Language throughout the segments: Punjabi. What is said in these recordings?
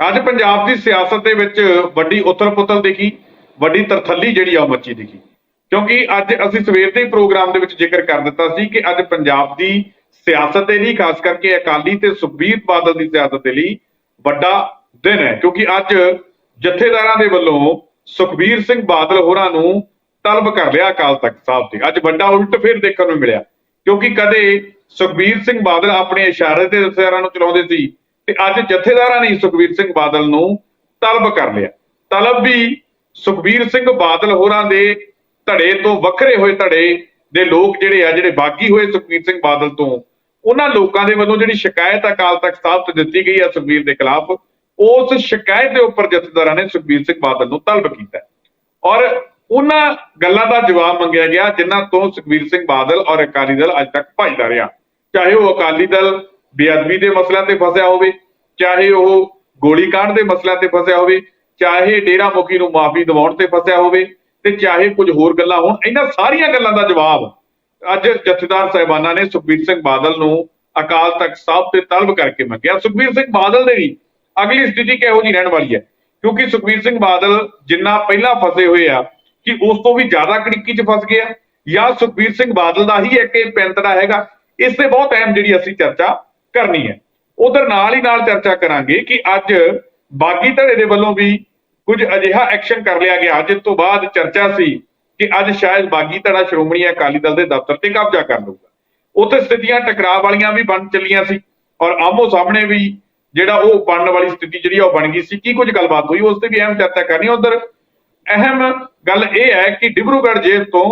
ਅੱਜ ਪੰਜਾਬ ਦੀ ਸਿਆਸਤ ਦੇ ਵਿੱਚ ਵੱਡੀ ਉਥਲ-ਪੁਥਲ ਦਿਖੀ, ਵੱਡੀ ਤਰਥੱਲੀ ਜਿਹੜੀ ਆ ਉਹ ਮੱਚੀ ਦਿਖੀ। ਕਿਉਂਕਿ ਅੱਜ ਅਸੀਂ ਸਵੇਰ ਦੇ ਪ੍ਰੋਗਰਾਮ ਦੇ ਵਿੱਚ ਜ਼ਿਕਰ ਕਰ ਦਿੱਤਾ ਸੀ ਕਿ ਅੱਜ ਪੰਜਾਬ ਦੀ ਸਿਆਸਤ ਦੇ ਲਈ, ਖਾਸ ਕਰਕੇ ਅਕਾਲੀ ਤੇ ਸੁਖਬੀਰ ਬਾਦਲ ਦੀ ਸਿਆਸਤ ਦੇ ਲਈ ਵੱਡਾ ਦਿਨ ਹੈ। ਕਿਉਂਕਿ ਅੱਜ ਜਥੇਦਾਰਾਂ ਦੇ ਵੱਲੋਂ ਸੁਖਬੀਰ ਸਿੰਘ ਬਾਦਲ ਹੋਰਾਂ ਨੂੰ ਤਲਬ ਕਰ ਲਿਆ ਅਕਾਲ ਤਖਤ ਸਾਹਿਬ ਤੇ। ਅੱਜ ਵੱਡਾ ਉਲਟ ਫੇਰ ਦੇਖਣ ਨੂੰ ਮਿਲਿਆ। ਕਿਉਂਕਿ ਕਦੇ ਸੁਖਬੀਰ ਸਿੰਘ ਬਾਦਲ ਆਪਣੇ ਇਸ਼ਾਰੇ ਤੇ ਜਥੇਦਾਰਾਂ ਨੂੰ ਚਲਾਉਂਦੇ ਸੀ ਤੇ ਅੱਜ ਜਥੇਦਾਰਾਂ ਨੇ ਹੀ ਸੁਖਬੀਰ ਸਿੰਘ ਬਾਦਲ ਨੂੰ ਤਲਬ ਕਰ ਲਿਆ। ਤਲਬ ਵੀ ਸੁਖਬੀਰ ਸਿੰਘ ਬਾਦਲ ਹੋਰਾਂ ਦੇ ਧੜੇ ਤੋਂ ਵੱਖਰੇ ਹੋਏ ਧੜੇ ਦੇ ਲੋਕ ਜਿਹੜੇ ਆ, ਜਿਹੜੇ ਬਾਗੀ ਹੋਏ ਸੁਖਬੀਰ ਸਿੰਘ ਬਾਦਲ ਤੋਂ, ਉਹਨਾਂ ਲੋਕਾਂ ਦੇ ਵੱਲੋਂ ਜਿਹੜੀ ਸ਼ਿਕਾਇਤ ਅਕਾਲ ਤਖਤ ਸਾਹਿਬ ਤੋਂ ਦਿੱਤੀ ਗਈ ਆ ਸੁਖਬੀਰ ਦੇ ਖਿਲਾਫ, ਉਸ ਸ਼ਿਕਾਇਤ ਦੇ ਉੱਪਰ ਜਥੇਦਾਰਾਂ ਨੇ ਸੁਖਬੀਰ ਸਿੰਘ ਬਾਦਲ ਨੂੰ ਤਲਬ ਕੀਤਾ। ਔਰ ਉਹਨਾਂ ਗੱਲਾਂ ਦਾ ਜਵਾਬ ਮੰਗਿਆ ਗਿਆ, ਜਿਨ੍ਹਾਂ ਤੋਂ ਸੁਖਬੀਰ ਸਿੰਘ ਬਾਦਲ ਔਰ ਅਕਾਲੀ ਦਲ ਅੱਜ ਤੱਕ ਭੱਜਦਾ ਰਿਹਾ। ਚਾਹੇ ਉਹ ਅਕਾਲੀ ਦਲ ਬੇਅਦਬੀ ਦੇ ਮਸਲਿਆਂ ਤੇ ਫਸਿਆ ਹੋਵੇ, ਚਾਹੇ ਉਹ ਗੋਲੀकांड ਦੇ ਮਸਲਿਆਂ ਤੇ ਫਸਿਆ ਹੋਵੇ, ਚਾਹੇ ਡੇਰਾ ਮੁਖੀ ਨੂੰ ਮਾਫੀ ਦਿਵਾਉਣ ਤੇ ਫਸਿਆ ਹੋਵੇ, ਤੇ ਚਾਹੇ ਕੁਝ ਹੋਰ ਗੱਲਾਂ ਹੋਣ, ਇਹਨਾਂ ਸਾਰੀਆਂ ਗੱਲਾਂ ਦਾ ਜਵਾਬ ਅੱਜ ਜਥੇਦਾਰ ਸਾਹਿਬਾਨਾਂ ਨੇ ਸੁਖਬੀਰ ਸਿੰਘ ਬਾਦਲ ਨੂੰ ਅਕਾਲ ਤਖਤ ਸਾਹਿਬ ਤੇ ਤਲਬ ਕਰਕੇ ਮੰਗਿਆ। ਸੁਖਬੀਰ ਸਿੰਘ ਬਾਦਲ ਦੇ ਵੀ ਅਗਲੀ ਸਥਿਤੀ ਕਿਹੋ ਜਿਹੀ ਰਹਿਣ ਵਾਲੀ ਹੈ? ਕਿਉਂਕਿ ਸੁਖਬੀਰ ਸਿੰਘ ਬਾਦਲ ਜਿੰਨਾ ਪਹਿਲਾਂ ਫਸੇ ਹੋਏ ਆ, ਕਿ ਉਸ ਤੋਂ ਵੀ ਜ਼ਿਆਦਾ ਕੜਿੱਕੀ 'ਚ ਫਸ ਗਿਆ ਜਾਂ ਸੁਖਬੀਰ ਸਿੰਘ ਬਾਦਲ ਦਾ ਹੀ ਇੱਕ ਇਹ ਪੈਂਤੜਾ ਹੈਗਾ। ਇਸ ਤੇ ਬਹੁਤ ਅਹਿਮ ਜਿਹੜੀ ਅਸੀਂ ਚਰਚਾ ਕਰਨੀ ਹੈ। ਉਧਰ ਨਾਲ ਹੀ ਨਾਲ ਚਰਚਾ ਕਰਾਂਗੇ ਕਿ ਅੱਜ ਬਾਗੀ ਧੜੇ ਦੇ ਵੱਲੋਂ ਵੀ ਕੁਝ ਅਜਿਹਾ ਐਕਸ਼ਨ ਕਰ ਲਿਆ ਗਿਆ। ਜਿਸ ਤੋਂ ਬਾਅਦ ਚਰਚਾ ਸੀ ਕਿ ਅੱਜ ਸ਼ਾਇਦ ਬਾਗੀ ਧੜਾ ਸ਼੍ਰੋਮਣੀ ਅਕਾਲੀ ਦਲ ਦੇ ਦਫ਼ਤਰ ਤੇ ਕਬਜ਼ਾ ਕਰ ਲਊਗਾ। ਉੱਥੇ ਸਥਿਤੀਆਂ ਟਕਰਾਅ ਵਾਲੀਆਂ ਵੀ ਬਣ ਚੱਲੀਆਂ ਸੀ ਔਰ ਆਮੋ ਸਾਹਮਣੇ ਵੀ ਜਿਹੜਾ ਉਹ ਬਣਨ ਵਾਲੀ ਸਥਿਤੀ ਜਿਹੜੀ ਉਹ ਬਣ ਗਈ ਸੀ। ਕੀ ਕੁਝ ਗੱਲਬਾਤ ਹੋਈ, ਉਸ ਤੇ ਵੀ ਅਹਿਮ ਚਰਚਾ ਕਰਨੀ। ਉਧਰ ਅਹਿਮ ਗੱਲ ਇਹ ਹੈ ਕਿ ਡਿਬਰੂਗੜ੍ਹ ਜੇਲ੍ਹ ਤੋਂ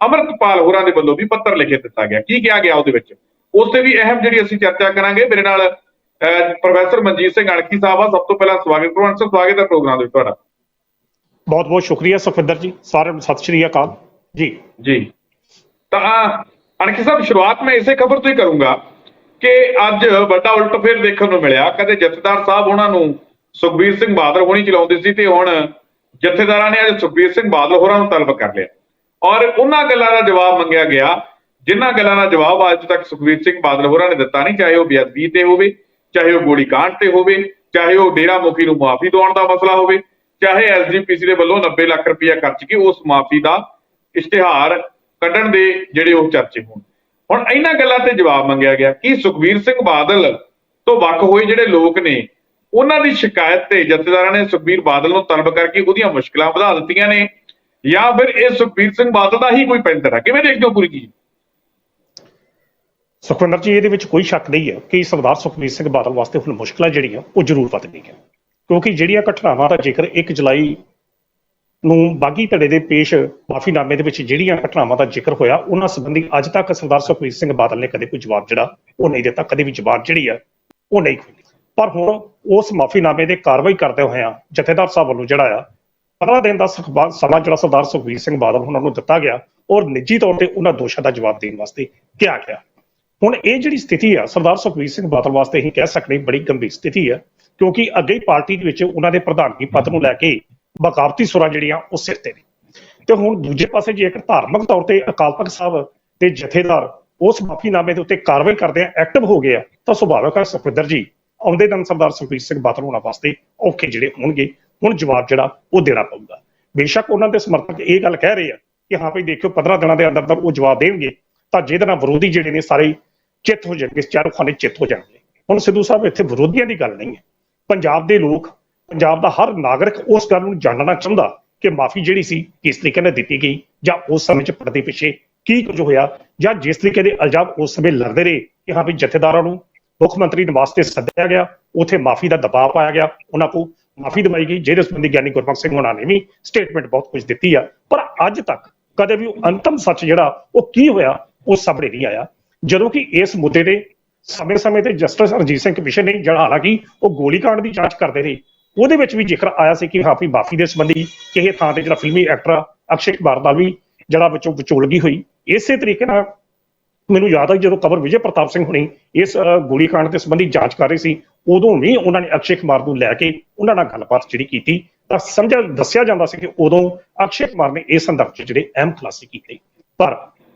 ਅਮਰਤਪਾਲ ਹੋਰਾਂ ਦੇ ਵੱਲੋਂ ਵੀ ਪੱਤਰ ਲਿਖੇ ਦਿੱਤਾ ਗਿਆ। ਕੀ ਕਿਹਾ ਗਿਆ ਉਹਦੇ ਵਿੱਚ? ਉਸ ਤੇ ਵੀ ਅਹਿਮ ਜਿਹੜੀ ਅਸੀਂ ਚਰਚਾ ਕਰਾਂਗੇ ਮੇਰੇ ਨਾਲ ਪ੍ਰੋਫੈਸਰ ਮਨਜੀਤ ਸਿੰਘ ਅਣਖੀ ਸਾਹਿਬ ਆ। ਸਭ ਤੋਂ ਪਹਿਲਾਂ ਸਵਾਗਤ ਸਭ ਸਵਾਗਤ ਹੈ ਪ੍ਰੋਗਰਾਮ ਦੇ ਵਿੱਚ ਤੁਹਾਡਾ। ਬਹੁਤ ਬਹੁਤ ਸ਼ੁਕਰੀਆ ਸੁਖਵਿੰਦਰ ਜੀ ਸਾਰਿਆਂ ਨੂੰ ਸਤਿ ਸ਼੍ਰੀ ਅਕਾਲ। ਜੀ। ਜੀ। ਤਾਂ ਅਣਖੀ ਸਾਹਿਬ ਸ਼ੁਰੂਆਤ ਮੈਂ ਇਸੇ ਖਬਰ ਤੋਂ ਹੀ ਕਰੂੰਗਾ ਕਿ ਅੱਜ ਵੱਡਾ ਉਲਟ ਫੇਰ ਦੇਖਣ ਨੂੰ ਮਿਲਿਆ। ਕਦੇ ਜਥੇਦਾਰ ਸਾਹਿਬ ਉਹਨਾਂ ਨੂੰ ਸੁਖਬੀਰ ਸਿੰਘ ਬਾਦਲ ਹੋਣੀ ਚਲਾਉਂਦੇ ਸੀ ਤੇ ਹੁਣ ਜਥੇਦਾਰਾਂ ਨੇ ਅੱਜ ਸੁਖਬੀਰ ਸਿੰਘ ਬਾਦਲ ਹੋਰਾਂ ਨੂੰ ਤਲਬ ਕਰ ਲਿਆ। ਔਰ ਉਹਨਾਂ ਗੱਲਾਂ ਦਾ ਜਵਾਬ ਮੰਗਿਆ ਗਿਆ ਜਿਨ੍ਹਾਂ ਗੱਲਾਂ ਦਾ ਜਵਾਬ ਅੱਜ ਤੱਕ ਸੁਖਬੀਰ ਸਿੰਘ ਬਾਦਲ ਹੋਰਾਂ ਨੇ ਦਿੱਤਾ ਨਹੀਂ, ਚਾਹੇ ਉਹ ਬੇਅਦਬੀ ਤੇ ਹੋਵੇ, ਚਾਹੇ ਉਹ ਗੋਲੀकांड ਤੇ ਹੋਵੇ, ਚਾਹੇ ਉਹ ਡੇਰਾ ਮੁਖੀ ਨੂੰ ਮਾਫੀ ਦਿਵਾਉਣ ਦਾ ਮਸਲਾ ਹੋਵੇ, ਚਾਹੇ ਐਸਜੀਪੀਸੀ ਦੇ ਵੱਲੋਂ 90 ਲੱਖ ਰੁਪਇਆ ਖਰਚ ਕੇ ਉਸ ਮਾਫੀ ਦਾ ਇਸ਼ਤਿਹਾਰ ਕੱਢਣ ਦੇ ਜਿਹੜੇ ਉਹ ਚਰਚੇ ਹੋਣ। ਹੁਣ ਇਹਨਾਂ ਗੱਲਾਂ ਤੇ ਜਵਾਬ ਮੰਗਿਆ ਗਿਆ ਕਿ ਸੁਖਬੀਰ ਸਿੰਘ ਬਾਦਲ ਤੋਂ ਵੱਖ ਹੋਏ ਜਿਹੜੇ ਲੋਕ ਨੇ, ਉਹਨਾਂ ਦੀ ਸ਼ਿਕਾਇਤ ਤੇ ਜਥੇਦਾਰਾਂ ਨੇ ਸੁਖਬੀਰ ਬਾਦਲ ਨੂੰ ਤਲਬ ਕਰਕੇ ਉਹਦੀਆਂ ਮੁਸ਼ਕਲਾਂ ਵਧਾ ਦਿੱਤੀਆਂ ਨੇ, ਜਾਂ ਫਿਰ ਇਹ ਸੁਖਬੀਰ ਸਿੰਘ ਬਾਦਲ ਦਾ ਹੀ ਕੋਈ ਪੈਂਤਰ ਹੈ ਕਿਵੇਂ ਦੇਖਦੇ ਹੋ ਪੂਰੀ ਚੀਜ਼? ਸੁਖਵਿੰਦਰ ਜੀ, ਇਹਦੇ ਵਿੱਚ ਕੋਈ ਸ਼ੱਕ ਨਹੀਂ ਹੈ ਕਿ ਸਰਦਾਰ ਸੁਖਬੀਰ ਸਿੰਘ ਬਾਦਲ ਵਾਸਤੇ ਹੁਣ ਮੁਸ਼ਕਲਾਂ ਜਿਹੜੀਆਂ, ਉਹ ਜ਼ਰੂਰ ਵੱਧ ਗਈਆਂ ਕਿਉਂਕਿ ਜਿਹੜੀਆਂ ਘਟਨਾਵਾਂ ਦਾ ਜ਼ਿਕਰ 1 ਜੁਲਾਈ ਨੂੰ ਬਾਗੀ ਧੜੇ ਦੇ ਪੇਸ਼ ਮਾਫੀਨਾਮੇ ਦੇ ਵਿੱਚ ਜਿਹੜੀਆਂ ਘਟਨਾਵਾਂ ਦਾ ਜ਼ਿਕਰ ਹੋਇਆ, ਉਹਨਾਂ ਸੰਬੰਧੀ ਅੱਜ ਤੱਕ ਸਰਦਾਰ ਸੁਖਬੀਰ ਸਿੰਘ ਬਾਦਲ ਨੇ ਕਦੇ ਕੋਈ ਜਵਾਬ ਜਿਹੜਾ, ਉਹ ਨਹੀਂ ਦਿੱਤਾ। ਕਦੇ ਵੀ ਜਵਾਬ ਜਿਹੜੀ ਆ ਉਹ ਨਹੀਂ ਖੋਲੀ ਪਰ ਹੁਣ ਉਸ ਮਾਫੀਨਾਮੇ ਦੇ ਕਾਰਵਾਈ ਕਰਦੇ ਹੋਇਆਂ ਜਥੇਦਾਰ ਸਾਹਿਬ ਵੱਲੋਂ ਜਿਹੜਾ ਆ 15 ਦਿਨ ਦਾ ਸਖਬਾ- ਸਮਾਂ ਜਿਹੜਾ ਸਰਦਾਰ ਸੁਖਬੀਰ ਸਿੰਘ ਬਾਦਲ ਉਹਨਾਂ ਨੂੰ ਦਿੱਤਾ ਗਿਆ, ਔਰ ਨਿੱਜੀ ਤੌਰ ਤੇ ਉਹਨਾਂ ਦੋਸ਼ਾਂ ਦਾ ਜਵਾਬ ਦੇਣ ਵਾਸਤੇ ਕਿਹਾ ਗਿਆ। ਹੁਣ ਇਹ ਜਿਹੜੀ ਸਥਿਤੀ ਆ, ਸਰਦਾਰ ਸੁਖਬੀਰ ਸਿੰਘ ਬਾਦਲ ਵਾਸਤੇ ਹੀ ਕਹਿ ਸਕਦੇ ਬੜੀ ਗੰਭੀਰ ਸਥਿਤੀ ਆ, ਕਿਉਂਕਿ ਅੱਗੇ ਹੀ ਪਾਰਟੀ ਦੇ ਵਿੱਚ ਉਹਨਾਂ ਦੇ ਪ੍ਰਧਾਨਗੀ ਪਦ ਨੂੰ ਲੈ ਕੇ ਬਗਾਵਤੀ ਸੁਰਾਂ ਜਿਹੜੀਆਂ ਉਹ ਸਿਰ ਤੇ ਨੇ। ਤੇ ਹੁਣ ਦੂਜੇ ਪਾਸੇ ਜੇਕਰ ਧਾਰਮਿਕ ਤੌਰ ਤੇ ਅਕਾਲ ਤਖਤ ਸਾਹਿਬ ਤੇ ਜਥੇਦਾਰ ਉਸ ਮਾਫੀਨਾਮੇ ਦੇ ਉੱਤੇ ਕਾਰਵਾਈ ਕਰਦੇ ਆ ਐਕਟਿਵ ਹੋ ਗਏ ਆ, ਤਾਂ ਸੁਭਾਵਿਕ ਹੈ ਸੁਖਵਿੰਦਰ ਜੀ, ਆਉਂਦੇ ਦਿਨ ਸਰਦਾਰ ਸੁਖਬੀਰ ਸਿੰਘ ਬਾਦਲ ਹੋਣਾ ਵਾਸਤੇ ਔਖੇ ਜਿਹੜੇ ਹੋਣਗੇ, ਹੁਣ ਜਵਾਬ ਜਿਹੜਾ ਉਹ ਦੇਣਾ ਪਊਗਾ। ਬੇਸ਼ੱਕ ਉਹਨਾਂ ਦੇ ਸਮਰਥਕ ਇਹ ਗੱਲ ਕਹਿ ਰਹੇ ਆ ਕਿ ਹਾਂ ਭਈ ਦੇਖਿਓ 15 ਦਿਨਾਂ ਦੇ ਅੰਦਰ ਅੰਦਰ ਉਹ ਜਵਾਬ ਦੇਣਗੇ, ਤਾਂ ਜਿਹਦੇ ਨਾਲ ਵਿਰੋਧੀ ਜਿਹੜੇ ਨੇ ਸਾਰੇ ਚਿੱਤ ਹੋ ਜਾਣਗੇ, ਚਾਰੋਂ ਖਾਨੇ ਚਿੱਤ ਹੋ ਜਾਣਗੇ। ਹੁਣ ਸਿੱਧੂ ਸਾਹਿਬ, ਇੱਥੇ ਵਿਰੋਧੀਆਂ ਦੀ ਗੱਲ ਨਹੀਂ ਹੈ। ਪੰਜਾਬ ਦੇ ਲੋਕ, ਪੰਜਾਬ ਦਾ ਹਰ ਨਾਗਰਿਕ ਉਸ ਗੱਲ ਨੂੰ ਜਾਣਨਾ ਚਾਹੁੰਦਾ ਕਿ ਮਾਫੀ ਜਿਹੜੀ ਸੀ, ਕਿਸ ਤਰੀਕੇ ਨਾਲ ਦਿੱਤੀ ਗਈ, ਜਾਂ ਉਸ ਸਮੇਂ 'ਚ ਪਰਦੇ ਪਿੱਛੇ ਕੀ ਕੁਝ ਹੋਇਆ, ਜਾਂ ਜਿਸ ਤਰੀਕੇ ਦੇ ਇਲਜ਼ਾਮ ਉਸ ਸਮੇਂ ਲੱਗਦੇ ਰਹੇ ਕਿ ਹਾਂ ਵੀ ਜਥੇਦਾਰਾਂ ਨੂੰ ਮੁੱਖ ਮੰਤਰੀ ਨਿਵਾਸ ਤੇ ਸੱਦਿਆ ਗਿਆ, ਉਥੇ ਮਾਫੀ ਦਾ ਦਬਾਅ ਪਾਇਆ ਗਿਆ, ਉਹਨਾਂ ਕੋ ਮਾਫੀ ਦਵਾਈ ਗਈ, ਜਿਹਦੇ ਸੰਬੰਧੀ ਗਿਆਨੀ ਗੁਰਬਖਸ਼ ਸਿੰਘ ਹੋਣਾ ਨੇ ਵੀ ਸਟੇਟਮੈਂਟ ਬਹੁਤ ਕੁਝ ਦਿੱਤੀ ਆ। ਪਰ ਅੱਜ ਤੱਕ ਕਦੇ ਵੀ ਉਹ ਅੰਤਮ ਸੱਚ ਜਿਹੜਾ, ਉਹ ਕੀ ਹੋਇਆ, ਉਹ ਸਾਹਮਣੇ ਨਹੀਂ ਆਇਆ। ਜਦੋਂ ਕਿ ਇਸ ਮੁੱਦੇ ਤੇ ਸਮੇਂ-ਸਮੇਂ ਤੇ ਜਸਟਿਸ ਰਣਜੀਤ ਸਿੰਘ ਕਮਿਸ਼ਨ ਨੇ ਜਿਹੜਾ ਹਾਲਾਂਕਿ ਉਹ ਗੋਲੀकांड ਦੀ ਜਾਂਚ ਕਰਦੇ ਰਹੇ, ਉਹਦੇ ਵਿੱਚ ਵੀ ਜ਼ਿਕਰ ਆਇਆ ਸੀ ਕਿ ਹਾਫੀ ਬਾਫੀ ਦੇ ਸੰਬੰਧੀ ਕਿਸੇ ਥਾਂ ਤੇ ਜਿਹੜਾ ਫਿਲਮੀ ਐਕਟਰ ਅਕਸ਼ੇ ਕੁਮਾਰ ਦਾ ਵੀ ਜਿਹੜਾ ਵਿੱਚੋਂ ਵਿਚੋਲਗੀ ਹੋਈ। ਇਸੇ ਤਰੀਕੇ ਨਾਲ ਮੈਨੂੰ ਯਾਦ ਆ ਜਦੋਂ ਕਬਰ ਵਿਜੇ ਪ੍ਰਤਾਪ ਸਿੰਘ ਹੁਣੀ ਇਸ ਗੋਲੀकांड ਦੇ ਸੰਬੰਧੀ ਜਾਂਚ ਕਰ ਰਹੇ ਸੀ, ਉਦੋਂ ਵੀ ਉਹਨਾਂ ਨੇ ਅਕਸ਼ੇ ਕੁਮਾਰ ਨੂੰ ਲੈ ਕੇ ਉਹਨਾਂ ਨਾਲ ਗੱਲਬਾਤ ਜਿਹੜੀ ਕੀਤੀ, ਤਾਂ ਸਮਝਿਆ, ਦੱਸਿਆ ਜਾਂਦਾ ਸੀ ਕਿ ਉਦੋਂ ਅਕਸ਼ੇ ਕੁਮਾਰ ਨੇ ਇਸ ਸੰਦਰਭ 'ਚ ਜਿਹੜੇ ਅਹਿਮ ਖੁਲਾਸੇ ਕੀਤੇ। ਪਰ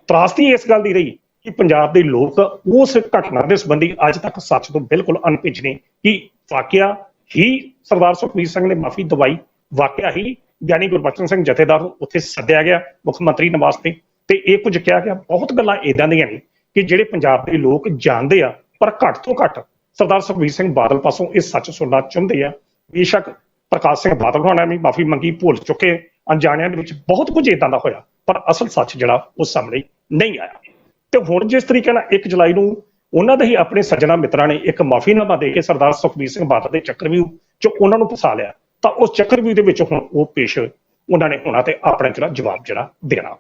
ਤਰਾਸਤੀ ਇਸ ਗੱਲ ਦੀ ਰਹੀ ਕਿ ਪੰਜਾਬ ਦੇ ਲੋਕ ਉਸ ਘਟਨਾ ਦੇ ਸੰਬੰਧੀ ਅੱਜ ਤੱਕ ਸੱਚ ਤੋਂ ਬਿਲਕੁਲ ਅਣਭਿੱਜ ਨੇ ਕਿ ਵਾਕਿਆ ਹੀ ਸਰਦਾਰ ਸੁਖਬੀਰ ਸਿੰਘ ਨੇ ਮਾਫੀ ਦਵਾਈ, ਵਾਕਿਆ ਹੀ ਗਿਆਨੀ ਗੁਰਬਚਨ ਸਿੰਘ ਜਥੇਦਾਰ ਨੂੰ ਉੱਥੇ ਸੱਦਿਆ ਗਿਆ ਮੁੱਖ ਮੰਤਰੀ ਨਿਵਾਸ ਤੇ। ਤੇ ਇਹ ਕੁਝ ਕਿਹਾ ਗਿਆ, ਬਹੁਤ ਗੱਲਾਂ ਇਦਾਂ ਦੀਆਂ ਨੇ ਕਿ ਜਿਹੜੇ ਪੰਜਾਬ ਦੇ ਲੋਕ ਜਾਣਦੇ ਆ, ਪਰ ਘੱਟ ਤੋਂ ਘੱਟ ਸਰਦਾਰ ਸੁਖਬੀਰ ਸਿੰਘ ਬਾਦਲ ਪਾਸੋਂ ਇਹ ਸੱਚ ਸੁਣਨਾ ਚਾਹੁੰਦੇ ਆ। ਬੇਸ਼ੱਕ ਪ੍ਰਕਾਸ਼ ਸਿੰਘ ਬਾਦਲ ਹੋਣਾ ਵੀ ਮਾਫੀ ਮੰਗੀ ਭੁੱਲ ਚੁੱਕੇ, ਅਣਜਾਣਿਆਂ ਦੇ ਵਿੱਚ ਬਹੁਤ ਕੁਝ ਇਦਾਂ ਦਾ ਹੋਇਆ, ਪਰ ਅਸਲ ਸੱਚ ਜਿਹੜਾ ਉਹ ਸਾਹਮਣੇ ਨਹੀਂ ਆਇਆ। ਤੇ ਹੁਣ ਜਿਸ ਤਰੀਕੇ ਨਾਲ 1 ਜੁਲਾਈ ਨੂੰ ਉਹਨਾਂ ਦੇ ਹੀ ਆਪਣੇ ਸੱਜਣਾ ਮਿੱਤਰਾਂ ਨੇ ਇੱਕ ਮਾਫੀਨਾਮਾ ਦੇ ਕੇ ਸਰਦਾਰ ਸੁਖਬੀਰ ਸਿੰਘ ਬਾਦਲ ਦੇ ਚੱਕਰਵਿਊ ਚ ਉਹਨਾਂ ਨੂੰ ਫਸਾ ਲਿਆ, ਤਾਂ ਉਸ ਚੱਕਰਵਿਊ ਦੇ ਵਿੱਚ ਹੁਣ ਉਹ ਪੇਸ਼ ਉਹਨਾਂ ਨੇ ਹੋਣਾ ਤੇ ਆਪਣਾ ਜਿਹੜਾ ਜਵਾਬ ਜਿਹੜਾ ਦੇਣਾ।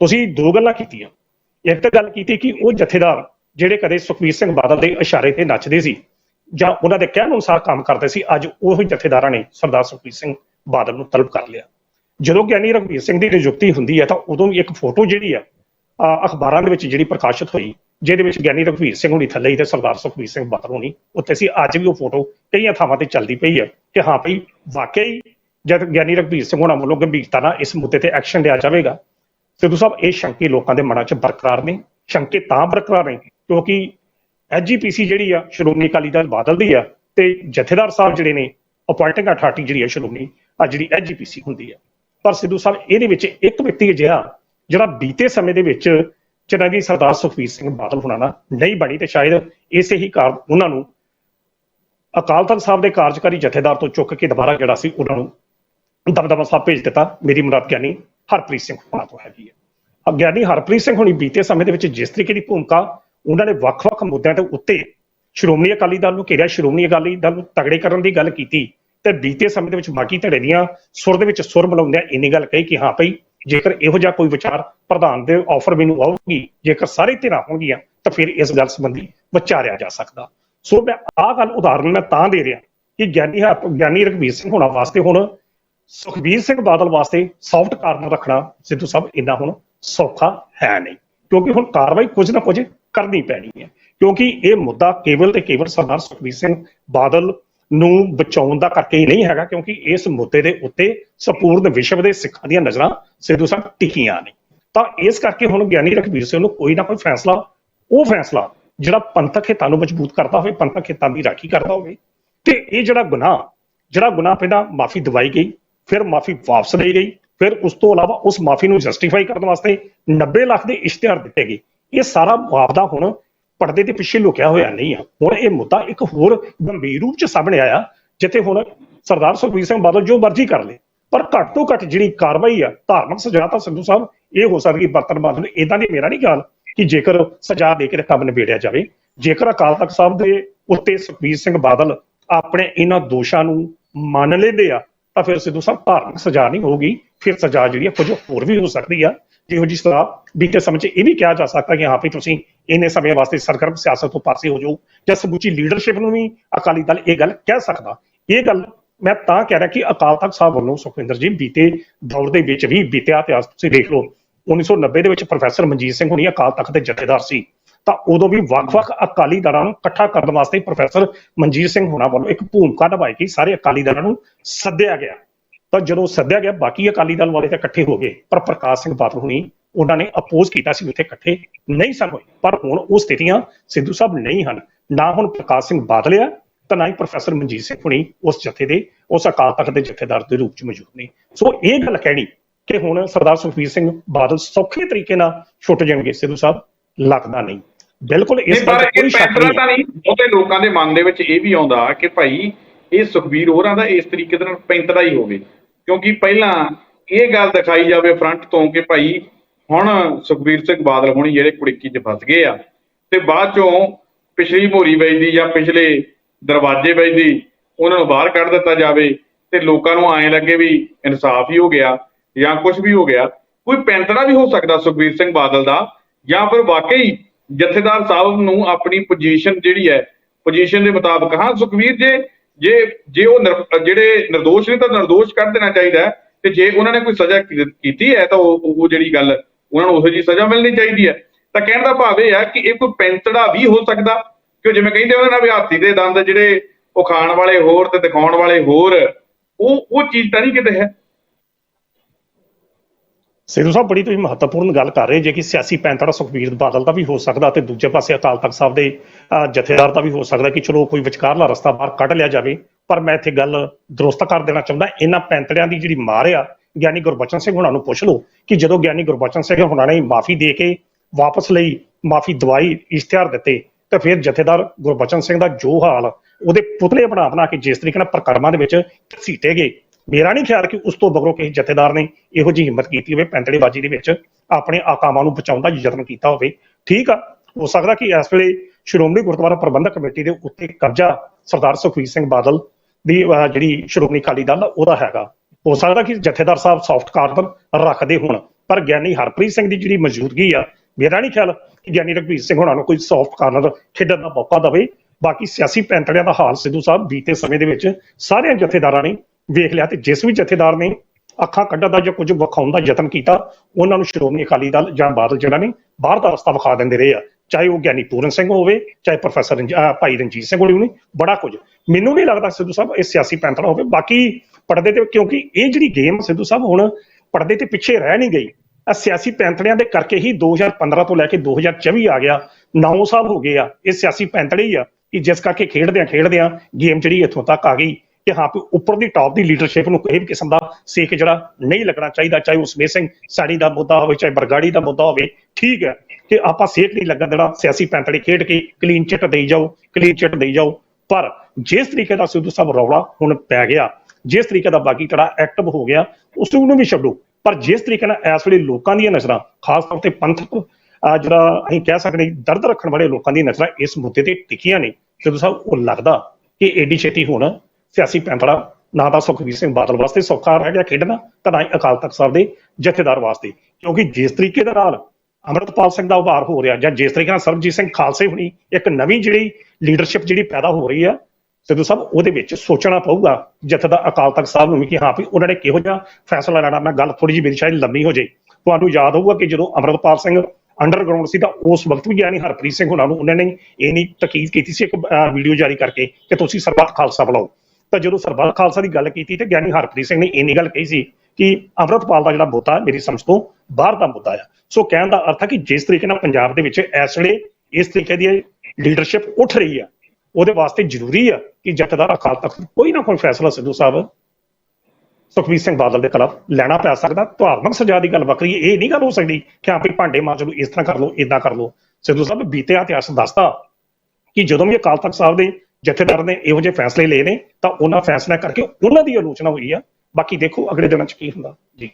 ਤੁਸੀਂ ਦੋ ਗੱਲਾਂ ਕੀਤੀਆਂ। ਇੱਕ ਤਾਂ ਗੱਲ ਕੀਤੀ ਕਿ ਉਹ ਜਥੇਦਾਰ ਜਿਹੜੇ ਕਦੇ ਸੁਖਬੀਰ ਸਿੰਘ ਬਾਦਲ ਦੇ ਇਸ਼ਾਰੇ ਤੇ ਨੱਚਦੇ ਸੀ ਜਾਂ ਉਹਨਾਂ ਦੇ ਕਹਿਣ ਅਨੁਸਾਰ ਕੰਮ ਕਰਦੇ ਸੀ, ਅੱਜ ਉਹ ਜਥੇਦਾਰਾਂ ਨੇ ਸਰਦਾਰ ਸੁਖਬੀਰ ਸਿੰਘ ਬਾਦਲ ਨੂੰ ਤਲਬ ਕਰ ਲਿਆ। ਜਦੋਂ ਗਿਆਨੀ ਰਘਵੀਰ ਸਿੰਘ ਦੀ ਨਿਯੁਕਤੀ ਹੁੰਦੀ ਹੈ ਤਾਂ ਉਦੋਂ ਵੀ ਇੱਕ ਫੋਟੋ ਜਿਹੜੀ ਆ ਅਖਬਾਰਾਂ ਦੇ ਵਿੱਚ ਜਿਹੜੀ ਪ੍ਰਕਾਸ਼ਿਤ ਹੋਈ, ਜਿਹਦੇ ਵਿੱਚ ਗਿਆਨੀ ਰਘਵੀਰ ਸਿੰਘ ਹੁਣੀ ਥੱਲੇ ਸੀ ਤੇ ਸਰਦਾਰ ਸੁਖਬੀਰ ਸਿੰਘ ਬਾਦਲ ਹੁਣੀ, ਉੱਥੇ ਸੀ, ਅੱਜ ਵੀ ਉਹ ਫੋਟੋ ਕਈਆਂ ਥਾਵਾਂ ਤੇ ਚੱਲਦੀ ਪਈ ਹੈ ਕਿ ਹਾਂ ਭਈ ਵਾਕਈ ਜਦ ਗਿਆਨੀ ਰਘਵੀਰ ਸਿੰਘ ਹੋਣਾ ਵੱਲੋਂ ਗੰਭੀਰਤਾ ਨਾਲ ਇਸ ਮੁੱਦੇ ਤੇ ਐਕਸ਼ਨ ਲਿਆ ਜਾਵੇਗਾ, ਸਿੱਧੂ ਸਾਹਿਬ, ਇਹ ਸ਼ੰਕੇ ਲੋਕਾਂ ਦੇ ਮਨਾਂ 'ਚ ਬਰਕਰਾਰ ਨੇ, ਸ਼ੰਕੇ ਤਾਂ ਬਰਕਰਾਰ ਨੇ ਕਿਉਂਕਿ ਐਸਜੀਪੀਸੀ ਜਿਹੜੀ ਆ, ਸ਼੍ਰੋਮਣੀ ਅਕਾਲੀ ਦਲ ਬਾਦਲ ਦੀ ਆ ਤੇ ਜਥੇਦਾਰ ਸਾਹਿਬ ਜਿਹੜੇ ਨੇ ਅਪਾਇੰਟਿੰਗ ਅਥਾਰਟੀ ਜਿਹੜੀ ਆ, ਸ਼੍ਰੋਮਣੀ, ਆ ਜਿਹੜੀ ਐਸਜੀਪੀਸੀ ਹੁੰਦੀ ਆ। ਪਰ ਸਿੱਧੂ ਸਾਹਿਬ, ਇਹਦੇ ਵਿੱਚ ਇੱਕ ਵਿਅਕਤੀ ਅਜਿਹਾ ਜਿਹੜਾ ਬੀਤੇ ਸਮੇਂ ਦੇ ਵਿੱਚ ਜਿਹਨਾਂ ਦੀ ਸਰਦਾਰ ਸੁਖਬੀਰ ਸਿੰਘ ਬਾਦਲ ਹੋਣਾ ਨਾ ਨਹੀਂ ਬਣੀ ਤੇ ਸ਼ਾਇਦ ਇਸੇ ਹੀ ਕਾਰਨ ਉਹਨਾਂ ਨੂੰ ਅਕਾਲ ਤਖਤ ਸਾਹਿਬ ਦੇ ਕਾਰਜਕਾਰੀ ਜਥੇਦਾਰ ਤੋਂ ਚੁੱਕ ਕੇ ਦੁਬਾਰਾ ਜਿਹੜਾ ਸੀ ਉਹਨਾਂ ਨੂੰ ਦਬਦਬਾ ਸਾਹਿਬ ਭੇਜ ਦਿੱਤਾ। ਮੇਰੀ ਮੁਰਾਦ ਗਿਆਨੀ ਹਰਪ੍ਰੀਤ ਸਿੰਘ ਹੋਣਾ ਤੋਂ ਹੈਗੀ ਹੈ ਗਿਆਨੀ ਹਰਪ੍ਰੀਤ ਸਿੰਘ ਹੋਣੀ ਬੀਤੇ ਸਮੇਂ ਦੇ ਵਿੱਚ ਜਿਸ ਤਰੀਕੇ ਦੀ ਭੂਮਿਕਾ ਉਹਨਾਂ ਨੇ ਵੱਖ-ਵੱਖ ਮੁੱਦਿਆਂ ਦੇ ਉੱਤੇ ਸ਼੍ਰੋਮਣੀ ਅਕਾਲੀ ਦਲ ਨੂੰ ਘੇਰਿਆ, ਸ਼੍ਰੋਮਣੀ ਅਕਾਲੀ ਦਲ ਨੂੰ ਤਗੜੇ ਕਰਨ ਦੀ ਗੱਲ ਕੀਤੀ ਤੇ ਬੀਤੇ ਸਮੇਂ ਦੇ ਵਿੱਚ ਬਾਕੀ ਧੜੇ ਦੀਆਂ ਸੁਰ ਦੇ ਵਿੱਚ ਸੁਰ ਮਿਲਾਉਂਦਿਆਂ ਇੰਨੀ ਗੱਲ ਕਹੀ ਕਿ ਹਾਂ ਭਈ ਜੇਕਰ ਇਹੋ ਜਿਹਾ ਕੋਈ ਵਿਚਾਰ ਪ੍ਰਧਾਨ ਦੇ ਆਫਰ ਮੈਨੂੰ ਆਊਗੀ, ਜੇਕਰ ਸਾਰੇ ਧਿਰਾਂ ਹੋਣਗੀਆਂ, ਤਾਂ ਫਿਰ ਇਸ ਗੱਲ ਸੰਬੰਧੀ ਵਿਚਾਰਿਆ ਜਾ ਸਕਦਾ। ਸੋ ਮੈਂ ਆਹ ਗੱਲ ਉਦਾਹਰਨ ਮੈਂ ਤਾਂ ਦੇ ਰਿਹਾ ਕਿ ਗਿਆਨੀ ਗਿਆਨੀ ਰਘਬੀਰ ਸਿੰਘ ਹੋਣਾ ਵਾਸਤੇ ਹੁਣ ਸੁਖਬੀਰ ਸਿੰਘ ਬਾਦਲ ਵਾਸਤੇ ਸੌਫਟ ਕਾਰਨ ਰੱਖਣਾ ਸਿੱਧੂ ਸਾਹਿਬ ਇੰਨਾ ਹੁਣ ਸੌਖਾ ਹੈ ਨਹੀਂ। ਕਿਉਂਕਿ ਹੁਣ ਕਾਰਵਾਈ ਕੁਝ ਨਾ ਕੁਝ ਕਰਨੀ ਪੈਣੀ ਹੈ। ਕਿਉਂਕਿ ਇਹ ਮੁੱਦਾ ਕੇਵਲ ਤੇ ਕੇਵਲ ਸਰਦਾਰ ਸੁਖਬੀਰ ਸਿੰਘ ਬਾਦਲ ਨੂੰ ਬਚਾਉਣ ਦਾ ਕਰਕੇ ਹੀ ਨਹੀਂ ਹੈਗਾ, ਕਿਉਂਕਿ ਇਸ ਮੁੱਦੇ ਦੇ ਉੱਤੇ ਸੰਪੂਰਨ ਵਿਸ਼ਵ ਦੇ ਸਿੱਖਾਂ ਦੀਆਂ ਨਜ਼ਰਾਂ ਸਿੱਧੂ ਸਾਹਿਬ ਟਿਕੀਆਂ ਨੇ। ਤਾਂ ਇਸ ਕਰਕੇ ਹੁਣ ਗਿਆਨੀ ਰਘਬੀਰ ਸਿੰਘ ਨੂੰ ਕੋਈ ਨਾ ਕੋਈ ਫੈਸਲਾ, ਉਹ ਫੈਸਲਾ ਜਿਹੜਾ ਪੰਥਕ ਹਿੱਤਾਂ ਨੂੰ ਮਜ਼ਬੂਤ ਕਰਦਾ ਹੋਵੇ, ਪੰਥਕ ਹਿੱਤਾਂ ਦੀ ਰਾਖੀ ਕਰਦਾ ਹੋਵੇ, ਤੇ ਇਹ ਜਿਹੜਾ ਗੁਨਾਹ ਜਿਹੜਾ ਗੁਨਾਹ ਪਹਿਲਾਂ ਮਾਫੀ ਦਵਾਈ ਗਈ, ਫਿਰ ਮਾਫੀ ਵਾਪਸ ਲਈ ਗਈ, ਫਿਰ ਉਸ ਤੋਂ ਇਲਾਵਾ ਉਸ ਮਾਫੀ ਨੂੰ ਜਸਟੀਫਾਈ ਕਰਨ ਵਾਸਤੇ 90 ਲੱਖ ਦੇ ਇਸ਼ਤਿਹਾਰ ਦਿੱਤੇ ਗਏ। ਇਹ ਸਾਰਾ ਮੁਆਵਜ਼ਾ ਹੁਣ ਪਰਦੇ ਦੇ ਪਿੱਛੇ ਲੁਕਿਆ ਹੋਇਆ ਨਹੀਂ ਆ। ਹੁਣ ਇਹ ਮੁੱਦਾ ਇੱਕ ਹੋਰ ਗੰਭੀਰ ਰੂਪ ਚ ਸਾਹਮਣੇ ਆਇਆ, ਜਿੱਥੇ ਹੁਣ ਸਰਦਾਰ ਸੁਖਬੀਰ ਸਿੰਘ ਬਾਦਲ ਜੋ ਮਰਜ਼ੀ ਕਰ ਲੇ, ਪਰ ਘੱਟ ਤੋਂ ਘੱਟ ਜਿਹੜੀ ਕਾਰਵਾਈ ਆ, ਧਾਰਮਿਕ ਸਜ਼ਾ ਤਾਂ ਸੰਧੂ ਸਾਹਿਬ, ਇਹ ਹੋ ਸਕਦੀ ਬਰਤਨ ਬਾਦਲ ਨੂੰ ਇਦਾਂ ਦੀ ਮੇਰਾ ਨਹੀਂ ਖਿਆਲ ਕਿ ਜੇਕਰ ਸਜ਼ਾ ਦੇ ਕੇ ਤੇ ਕੰਮ ਨਿਬੇੜਿਆ ਜਾਵੇ। ਜੇਕਰ ਅਕਾਲ ਤਖਤ ਸਾਹਿਬ ਦੇ ਉੱਤੇ ਸੁਖਬੀਰ ਸਿੰਘ ਬਾਦਲ ਆਪਣੇ ਇਹਨਾਂ ਦੋਸ਼ਾਂ ਨੂੰ ਮੰਨ ਲੈਂਦੇ ਆ, ਤਾਂ ਫਿਰ ਸਿੱਧੂ ਸਾਹਿਬ ਧਾਰਮਿਕ ਸਜ਼ਾ ਨਹੀਂ ਹੋਊਗੀ। ਫਿਰ ਸਜ਼ਾ ਜਿਹੜੀ ਆ ਕੁਝ ਹੋਰ ਵੀ ਹੋ ਸਕਦੀ ਆ। ਜਿਹੋ ਜੀ ਸਜ਼ਾ ਬੀਤੇ ਸਮੇਂ 'ਚ ਇਹ ਵੀ ਕਿਹਾ ਜਾ ਸਕਦਾ ਕਿ ਹਾਂ ਵੀ ਤੁਸੀਂ ਇੰਨੇ ਸਮੇਂ ਵਾਸਤੇ ਸਰਗਰਮ ਸਿਆਸਤ ਤੋਂ ਪਾਸੇ ਹੋ ਜਾਓ ਜਾਂ ਸਮੁੱਚੀ ਲੀਡਰਸ਼ਿਪ ਨੂੰ ਵੀ ਅਕਾਲੀ ਦਲ ਇਹ ਗੱਲ ਕਹਿ ਸਕਦਾ। ਇਹ ਗੱਲ ਮੈਂ ਤਾਂ ਕਹਿ ਰਿਹਾ ਕਿ ਅਕਾਲ ਤਖਤ ਸਾਹਿਬ ਵੱਲੋਂ ਸੁਖਵਿੰਦਰ ਜੀ ਬੀਤੇ ਦੌਰ ਦੇ ਵਿੱਚ ਵੀ ਬੀਤਿਆ ਇਤਿਹਾਸ ਤੁਸੀਂ ਦੇਖ ਲਓ 1990 ਦੇ ਵਿੱਚ ਪ੍ਰੋਫੈਸਰ ਮਨਜੀਤ ਸਿੰਘ ਹੁਣੀ ਅਕਾਲ ਤਖਤ ਦੇ ਜਥੇਦਾਰ ਸੀ। ਤਾਂ ਉਦੋਂ ਵੀ ਵੱਖ-ਵੱਖ ਅਕਾਲੀ ਦਲਾਂ ਨੂੰ ਇਕੱਠਾ ਕਰਨ ਵਾਸਤੇ ਪ੍ਰੋਫੈਸਰ ਮਨਜੀਤ ਸਿੰਘ ਹੁਣਾ ਵੱਲੋਂ ਇੱਕ ਭੂਮਿਕਾ ਨਿਭਾਈ ਗਈ, ਸਾਰੇ ਅਕਾਲੀ ਦਲਾਂ ਨੂੰ ਸੱਦਿਆ ਗਿਆ। ਤਾਂ ਜਦੋਂ ਸੱਦਿਆ ਗਿਆ ਬਾਕੀ ਅਕਾਲੀ ਦਲ ਵਾਲੇ ਤਾਂ ਇਕੱਠੇ ਹੋ ਗਏ ਪਰ ਪ੍ਰਕਾਸ਼ ਸਿੰਘ ਬਾਦਲ ਹੁਣੀ ਉਹਨਾਂ ਨੇ ਅਪੋਜ਼ ਕੀਤਾ ਸੀ ਉੱਥੇ ਇਕੱਠੇ ਨਹੀਂ ਸਨ ਹੋਏ। ਪਰ ਹੁਣ ਉਹ ਸਥਿਤੀਆਂ ਸਿੱਧੂ ਸਾਹਿਬ ਨਹੀਂ ਹਨ। ਨਾ ਹੁਣ ਪ੍ਰਕਾਸ਼ ਸਿੰਘ ਬਾਦਲ ਆ ਤਾਂ ਨਾ ਹੀ ਪ੍ਰੋਫੈਸਰ ਮਨਜੀਤ ਸਿੰਘ ਹੁਣੀ ਉਸ ਜਥੇ ਦੇ ਉਸ ਅਕਾਲ ਤਖਤ ਦੇ ਜਥੇਦਾਰ ਦੇ ਰੂਪ ਚ ਮੌਜੂਦ ਨੇ। ਸੋ ਇਹ ਗੱਲ ਕਹਿਣੀ ਕਿ ਹੁਣ ਸਰਦਾਰ ਸੁਖਬੀਰ ਸਿੰਘ ਬਾਦਲ ਸੌਖੇ ਤਰੀਕੇ ਨਾਲ ਛੁੱਟ ਜਾਣਗੇ ਸਿੱਧੂ ਸਾਹਿਬ ਲੱਗਦਾ ਨਹੀਂ। ਬਿਲਕੁਲ ਇਸ ਦਾ ਕੋਈ ਸ਼ੱਕ ਨਹੀਂ। ਬਹੁਤੇ ਲੋਕਾਂ ਦੇ ਮਨ ਦੇ ਵਿੱਚ ਇਹ ਵੀ ਆਉਂਦਾ ਕਿ ਭਾਈ ਇਹ ਸੁਖਬੀਰ ਹੋਰਾਂ ਦਾ ਇਸ ਤਰੀਕੇ ਦੇ ਨਾਲ ਪੈਂਤਰਾ ਹੀ ਹੋਵੇ। ਕਿਉਂਕਿ ਪਹਿਲਾਂ ਇਹ ਗੱਲ ਦਿਖਾਈ ਜਾਵੇ ਫਰੰਟ ਤੋਂ ਕਿ ਭਾਈ ਹੁਣ ਸੁਖਬੀਰ ਸਿੰਘ ਬਾਦਲ ਹੁਣੀ ਜਿਹੜੇ ਕੁੜਿੱਕੀ 'ਚ ਫਸ ਗਏ ਆ ਤੇ ਬਾਅਦ ਚੋਂ ਪਿਛਲੀ ਮੋਰੀ ਵੱਜਦੀ ਜਾਂ ਪਿਛਲੇ ਦਰਵਾਜ਼ੇ ਵੱਜਦੀ ਉਹਨਾਂ ਨੂੰ ਬਾਹਰ ਕੱਢ ਦਿੱਤਾ ਜਾਵੇ ਤੇ ਲੋਕਾਂ ਨੂੰ ਐਂ ਲੱਗੇ ਵੀ ਇਨਸਾਫ ਹੀ ਹੋ ਗਿਆ ਜਾਂ ਕੁਝ ਵੀ ਹੋ ਗਿਆ, ਕੋਈ ਪੈਂਤੜਾ ਵੀ ਹੋ ਸਕਦਾ ਸੁਖਬੀਰ ਸਿੰਘ ਬਾਦਲ ਦਾ ਜਾਂ ਫਿਰ ਵਾਕਈ ਜਥੇਦਾਰ ਸਾਹਿਬ ਨੂੰ ਆਪਣੀ ਪੋਜੀਸ਼ਨ ਜਿਹੜੀ ਹੈ ਪੋਜੀਸ਼ਨ ਦੇ ਮੁਤਾਬਕ, ਹਾਂ ਸੁਖਬੀਰ ਜੇ ਜੇ ਜੇ ਉਹ ਨਿਰ- ਜਿਹੜੇ ਨਿਰਦੋਸ਼ ਨੇ ਤਾਂ ਨਿਰਦੋਸ਼ ਕੱਢ ਦੇਣਾ ਚਾਹੀਦਾ ਹੈ ਤੇ ਜੇ ਉਹਨਾਂ ਨੇ ਕੋਈ ਸਜ਼ਾ ਕੀਤੀ ਹੈ ਤਾਂ ਉਹ ਉਹ ਜਿਹੜੀ ਗੱਲ, ਉਹਨਾਂ ਨੂੰ ਉਹੋ ਜੀ ਸਜ਼ਾ ਮਿਲਣੀ ਚਾਹੀਦੀ ਹੈ। ਤਾਂ ਕਹਿਣ ਦਾ ਭਾਵ ਇਹ ਹੈ ਕਿ ਇਹ ਕੋਈ ਪੈਂਤੜਾ ਵੀ ਹੋ ਸਕਦਾ ਕਿ ਜਿਵੇਂ ਕਹਿੰਦੇ ਉਹਨਾਂ ਨਾਲ ਵੀ ਹਾਥੀ ਦੇ ਦੰਦ ਜਿਹੜੇ ਉਹ ਖਾਣ ਵਾਲੇ ਹੋਰ ਤੇ ਦਿਖਾਉਣ ਵਾਲੇ ਹੋਰ, ਉਹ ਉਹ ਚੀਜ਼ ਤਾਂ ਨਹੀਂ ਕਿਤੇ ਹੈ। ਸਿੱਧੂ ਸਾਹਿਬ, ਬੜੀ ਤੁਸੀਂ ਮਹੱਤਵਪੂਰਨ ਗੱਲ ਕਰ ਰਹੇ ਜੇ ਕਿ ਸਿਆਸੀ ਪੈਂਤੜਾ ਸੁਖਬੀਰ ਬਾਦਲ ਦਾ ਵੀ ਹੋ ਸਕਦਾ ਤੇ ਦੂਜੇ ਪਾਸੇ ਅਕਾਲ ਤਖਤ ਸਾਹਿਬ ਦੇ ਜਥੇਦਾਰ ਦਾ ਵੀ ਹੋ ਸਕਦਾ ਕਿ ਚਲੋ ਕੋਈ ਵਿਚਕਾਰਲਾ ਰਸਤਾ ਬਾਹਰ ਕੱਢ ਲਿਆ ਜਾਵੇ। ਪਰ ਮੈਂ ਇੱਥੇ ਗੱਲ ਦਰੁਸਤ ਕਰ ਦੇਣਾ ਚਾਹੁੰਦਾ, ਇਹਨਾਂ ਪੈਂਤੜਿਆਂ ਦੀ ਜਿਹੜੀ ਮਾਰ ਆ, ਗਿਆਨੀ ਗੁਰਬਚਨ ਸਿੰਘ ਹੁਣਾਂ ਨੂੰ ਪੁੱਛ ਲਓ ਕਿ ਜਦੋਂ ਗਿਆਨੀ ਗੁਰਬਚਨ ਸਿੰਘ ਹੁਣਾਂ ਨੇ ਮਾਫੀ ਦੇ ਕੇ ਵਾਪਸ ਲਈ, ਮਾਫੀ ਦਵਾਈ, ਇਸ਼ਤਿਹਾਰ ਦਿੱਤੇ, ਤੇ ਫਿਰ ਜਥੇਦਾਰ ਗੁਰਬਚਨ ਸਿੰਘ ਦਾ ਜੋ ਹਾਲ ਉਹਦੇ ਪੁਤਲੇ ਬਣਾ ਬਣਾ ਕੇ ਜਿਸ ਤਰੀਕੇ ਨਾਲ ਪ੍ਰਕਰਮਾਂ ਦੇ ਵਿੱਚ ਘਸੀਟੇ ਗਏ ਮੇਰਾ ਨਹੀਂ ਖਿਆਲ ਕਿ ਉਸ ਤੋਂ ਬਗਰੋਂ ਕਿਸੇ ਜਥੇਦਾਰ ਨੇ ਇਹੋ ਜਿਹੀ ਹਿੰਮਤ ਕੀਤੀ ਹੋਵੇ, ਪੈਂਤੜੇਬਾਜ਼ੀ ਦੇ ਵਿੱਚ ਆਪਣੇ ਆਕਾਵਾਂ ਨੂੰ ਬਚਾਉਣ ਦਾ ਯਤਨ ਕੀਤਾ ਹੋਵੇ। ਠੀਕ ਆ, ਹੋ ਸਕਦਾ ਕਿ ਇਸ ਵੇਲੇ ਸ਼੍ਰੋਮਣੀ ਗੁਰਦੁਆਰਾ ਪ੍ਰਬੰਧਕ ਕਮੇਟੀ ਦੇ ਉੱਤੇ ਕਬਜ਼ਾ ਸਰਦਾਰ ਸੁਖਵੀਰ ਸਿੰਘ ਬਾਦਲ ਦੀ ਜਿਹੜੀ ਸ਼੍ਰੋਮਣੀ ਅਕਾਲੀ ਦਲ ਉਹਦਾ ਹੈਗਾ। ਹੋ ਸਕਦਾ ਕਿ ਜਥੇਦਾਰ ਸਾਹਿਬ ਸੌਫਟ ਕਾਰਨਰ ਰੱਖਦੇ ਹੋਣ, ਪਰ ਗਿਆਨੀ ਹਰਪ੍ਰੀਤ ਸਿੰਘ ਦੀ ਜਿਹੜੀ ਮੌਜੂਦਗੀ ਆ, ਮੇਰਾ ਨਹੀਂ ਖਿਆਲ ਕਿ ਗਿਆਨੀ ਰਘਬੀਰ ਸਿੰਘ ਹੋਣਾ ਨੂੰ ਕੋਈ ਸੌਫਟ ਕਾਰਨਰ ਖੇਡਣ ਦਾ ਮੌਕਾ ਦੇਵੇ। ਬਾਕੀ ਸਿਆਸੀ ਪੈਂਤੜਿਆਂ ਦਾ ਹਾਲ ਸਿੱਧੂ ਸਾਹਿਬ ਬੀਤੇ ਸਮੇਂ ਦੇ ਵਿੱਚ ਸਾਰਿਆਂ ਜਥੇਦਾਰਾਂ ਨੇ ਵੇਖ ਲਿਆ ਤੇ ਜਿਸ ਵੀ ਜਥੇਦਾਰ ਨੇ ਅੱਖਾਂ ਕੱਢਣ ਦਾ ਜਾਂ ਕੁਝ ਵਿਖਾਉਣ ਦਾ ਯਤਨ ਕੀਤਾ, ਉਹਨਾਂ ਨੂੰ ਸ਼੍ਰੋਮਣੀ ਅਕਾਲੀ ਦਲ ਜਾਂ ਬਾਦਲ ਜਿਹੜਾ ਨੇ ਬਾਹਰ ਦਾ ਰਸਤਾ ਵਿਖਾ ਦਿੰਦੇ ਰਹੇ ਆ। ਚਾਹੇ ਉਹ ਗਿਆਨੀ ਪੂਰਨ ਸਿੰਘ ਹੋਵੇ, ਚਾਹੇ ਪ੍ਰੋਫੈਸਰ ਰਣਜੀ- ਭਾਈ ਰਣਜੀਤ ਸਿੰਘ ਹੋਣੀ ਹੋਣੀ, ਬੜਾ ਕੁਝ। ਮੈਨੂੰ ਨਹੀਂ ਲੱਗਦਾ ਸਿੱਧੂ ਸਾਹਿਬ ਇਹ ਸਿਆਸੀ ਪੈਂਤੜਾ ਹੋਵੇ। ਬਾਕੀ ਪਰਦੇ ਤੇ ਕਿਉਂਕਿ ਇਹ ਜਿਹੜੀ ਗੇਮ ਸਿੱਧੂ ਸਾਹਿਬ, ਹੁਣ ਪਰਦੇ ਤੇ ਪਿੱਛੇ ਰਹਿ ਨਹੀਂ ਗਈ। ਆ ਸਿਆਸੀ ਪੈਂਤੜਿਆਂ ਦੇ ਕਰਕੇ ਹੀ 2015 ਤੋਂ ਲੈ ਕੇ 2024 ਆ ਗਿਆ। 9 ਸਾਲ ਹੋ ਗਏ ਆ। ਇਹ ਸਿਆਸੀ ਪੈਂਤੜੇ ਹੀ ਆ ਕਿ ਜਿਸ ਕਰਕੇ ਖੇਡਦਿਆਂ ਖੇਡਦਿਆਂ ਗੇਮ ਜਿਹੜੀ ਇੱਥੋਂ ਤੱਕ ਆ ਗਈ। ਕਿ ਹਾਂ ਵੀ ਉੱਪਰ ਦੀ ਟੌਪ ਦੀ ਲੀਡਰਸ਼ਿਪ ਨੂੰ ਕਿਸੇ ਵੀ ਕਿਸਮ ਦਾ ਸੇਕ ਜਿਹੜਾ ਨਹੀਂ ਲੱਗਣਾ ਚਾਹੀਦਾ ਚਾਹੇ ਉਹ ਸਮੇਤ ਸਿੰਘ ਸਾੜੀ ਦਾ ਮੁੱਦਾ ਹੋਵੇ ਚਾਹੇ ਬਰਗਾੜੀ ਦਾ ਮੁੱਦਾ ਹੋਵੇ ਠੀਕ ਹੈ। ਕਿ ਆਪਾਂ ਸੇਕ ਨਹੀਂ ਲੱਗਣ ਦੇਣਾ ਸਿਆਸੀ ਪੈਂਤੜੇ ਖੇਡ ਕੇ ਕਲੀਨ ਚਿੱਟ ਦੇਈ ਜਾਓ ਕਲੀਨ ਚਿੱਟ ਦੇਈ ਜਾਓ। ਪਰ ਜਿਸ ਤਰੀਕੇ ਦਾ ਸਿੱਧੂ ਸਾਹਿਬ ਰੌਲਾ ਹੁਣ ਪੈ ਗਿਆ ਜਿਸ ਤਰੀਕੇ ਦਾ ਬਾਕੀ ਤੜਾ ਐਕਟਿਵ ਹੋ ਗਿਆ ਉਸ ਨੂੰ ਵੀ ਛੱਡੋ। ਪਰ ਜਿਸ ਤਰੀਕੇ ਨਾਲ ਇਸ ਵੇਲੇ ਲੋਕਾਂ ਦੀਆਂ ਨਜ਼ਰਾਂ ਖਾਸ ਤੌਰ ਤੇ ਪੰਥਕ ਜਿਹੜਾ ਅਸੀਂ ਕਹਿ ਸਕਦੇ ਹਾਂ, ਦਰਦ ਰੱਖਣ ਵਾਲੇ ਲੋਕਾਂ ਦੀਆਂ ਨਜ਼ਰਾਂ ਇਸ ਮੁੱਦੇ ਤੇ ਟਿਕੀਆਂ ਨੇ। ਸਿੱਧੂ ਸਾਹਿਬ ਉਹ ਲੱਗਦਾ ਕਿ ਏਡੀ ਛੇਤੀ ਹੁਣ ਸਿਆਸੀ ਪੈਂਤੜਾ ਨਾ ਤਾਂ ਸੁਖਬੀਰ ਸਿੰਘ ਬਾਦਲ ਵਾਸਤੇ ਸੌਖਾ ਰਹਿ ਗਿਆ ਖੇਡਣਾ, ਤਾਂ ਨਾ ਹੀ ਅਕਾਲ ਤਖਤ ਸਾਹਿਬ ਦੇ ਜਥੇਦਾਰ ਵਾਸਤੇ। ਕਿਉਂਕਿ ਜਿਸ ਤਰੀਕੇ ਦੇ ਨਾਲ ਅੰਮ੍ਰਿਤਪਾਲ ਸਿੰਘ ਦਾ ਉਭਾਰ ਹੋ ਰਿਹਾ, ਜਾਂ ਜਿਸ ਤਰੀਕੇ ਨਾਲ ਸਰਬਜੀਤ ਸਿੰਘ ਖਾਲਸੇ ਹੁਣੀ ਇੱਕ ਨਵੀਂ ਜਿਹੜੀ ਲੀਡਰਸ਼ਿਪ ਜਿਹੜੀ ਪੈਦਾ ਹੋ ਰਹੀ ਆ, ਸਿੱਧੂ ਸਾਹਿਬ, ਉਹਦੇ ਵਿੱਚ ਸੋਚਣਾ ਪਊਗਾ ਜਥੇਦਾਰ ਅਕਾਲ ਤਖਤ ਸਾਹਿਬ ਨੂੰ ਵੀ ਕਿ ਹਾਂ ਵੀ ਉਹਨਾਂ ਨੇ ਕਿਹੋ ਜਿਹਾ ਫੈਸਲਾ ਲੈਣਾ, ਮੈਂ ਗੱਲ ਥੋੜੀ ਜਿਹੀ ਮੇਰੀ ਸ਼ਾਇਦ ਲੰਮੀ ਹੋ ਜਾਏ। ਤੁਹਾਨੂੰ ਯਾਦ ਹੋਊਗਾ ਕਿ ਜਦੋਂ ਅੰਮ੍ਰਿਤਪਾਲ ਸਿੰਘ ਅੰਡਰਗਰਾਉਂਡ ਸੀ ਤਾਂ ਉਸ ਵਕਤ ਵੀ ਗਿਆ ਗਿਆਨੀ ਹਰਪ੍ਰੀਤ ਸਿੰਘ ਉਹਨਾਂ ਨੂੰ ਉਹਨਾਂ ਨੇ ਇਹ ਨਹੀਂ ਤਕੀਦ ਕੀਤੀ ਸੀ ਇੱਕ ਵੀਡੀਓ ਜਾਰੀ ਕਰਕੇ ਕਿ ਤੁਸੀਂ ਸਰਬੱਤ ਖਾਲਸਾ ਬੁਲਾਓ ਤਾਂ ਜਦੋਂ ਸਰਬੱਤ ਖਾਲਸਾ ਦੀ ਗੱਲ ਕੀਤੀ ਤੇ ਗਿਆਨੀ ਹਰਪ੍ਰੀਤ ਸਿੰਘ ਨੇ ਇੰਨੀ ਗੱਲ ਕਹੀ ਸੀ ਕਿ ਅੰਮ੍ਰਿਤਪਾਲ ਦਾ ਜਿਹੜਾ ਮੁੱਦਾ ਮੇਰੀ ਸਮਝ ਤੋਂ ਬਾਹਰ ਦਾ ਮੁੱਦਾ ਆ ਸੋ ਕਹਿਣ ਦਾ ਅਰਥ ਹੈ ਕਿ ਜਿਸ ਤਰੀਕੇ ਨਾਲ ਪੰਜਾਬ ਦੇ ਵਿੱਚ ਇਸ ਵੇਲੇ ਇਸ ਤਰੀਕੇ ਦੀ ਲੀਡਰਸ਼ਿਪ ਉੱਠ ਰਹੀ ਆ ਉਹਦੇ ਵਾਸਤੇ ਜ਼ਰੂਰੀ ਆ ਕਿ ਜਥੇਦਾਰ ਅਕਾਲ ਤਖਤ ਕੋਈ ਨਾ ਕੋਈ ਫੈਸਲਾ ਸਿੱਧੂ ਸਾਹਿਬ, ਸੁਖਬੀਰ ਸਿੰਘ ਬਾਦਲ ਦੇ ਖਿਲਾਫ ਲੈਣਾ ਪੈ ਸਕਦਾ। ਧਾਰਮਿਕ ਸਜ਼ਾ ਦੀ ਗੱਲ ਵੱਖਰੀ ਹੈ, ਇਹ ਨਹੀਂ ਗੱਲ ਹੋ ਸਕਦੀ ਕਿ ਆਪੇ ਭਾਂਡੇ ਮਾਰ ਚਲੋ ਇਸ ਤਰ੍ਹਾਂ ਕਰ ਲਓ ਇਦਾਂ ਕਰ ਲਓ। ਸਿੱਧੂ ਸਾਹਿਬ ਬੀਤੇ ਇਤਿਹਾਸ ਦੱਸਦਾ ਕਿ ਜਦੋਂ ਵੀ ਅਕਾਲ ਤਖਤ ਸਾਹਿਬ ਦੇ ਜਥੇਦਾਰ ਨੇ ਇਹੋ ਜਿਹੇ ਫੈਸਲੇ ਲਏ ਨੇ ਤਾਂ ਉਹਨਾਂ ਫੈਸਲਿਆਂ ਕਰਕੇ ਉਹਨਾਂ ਦੀ ਆਲੋਚਨਾ ਹੋਈ ਆ। ਬਾਕੀ ਦੇਖੋ ਅਗਲੇ ਦਿਨਾਂ 'ਚ ਕੀ ਹੁੰਦਾ। ਜੀ।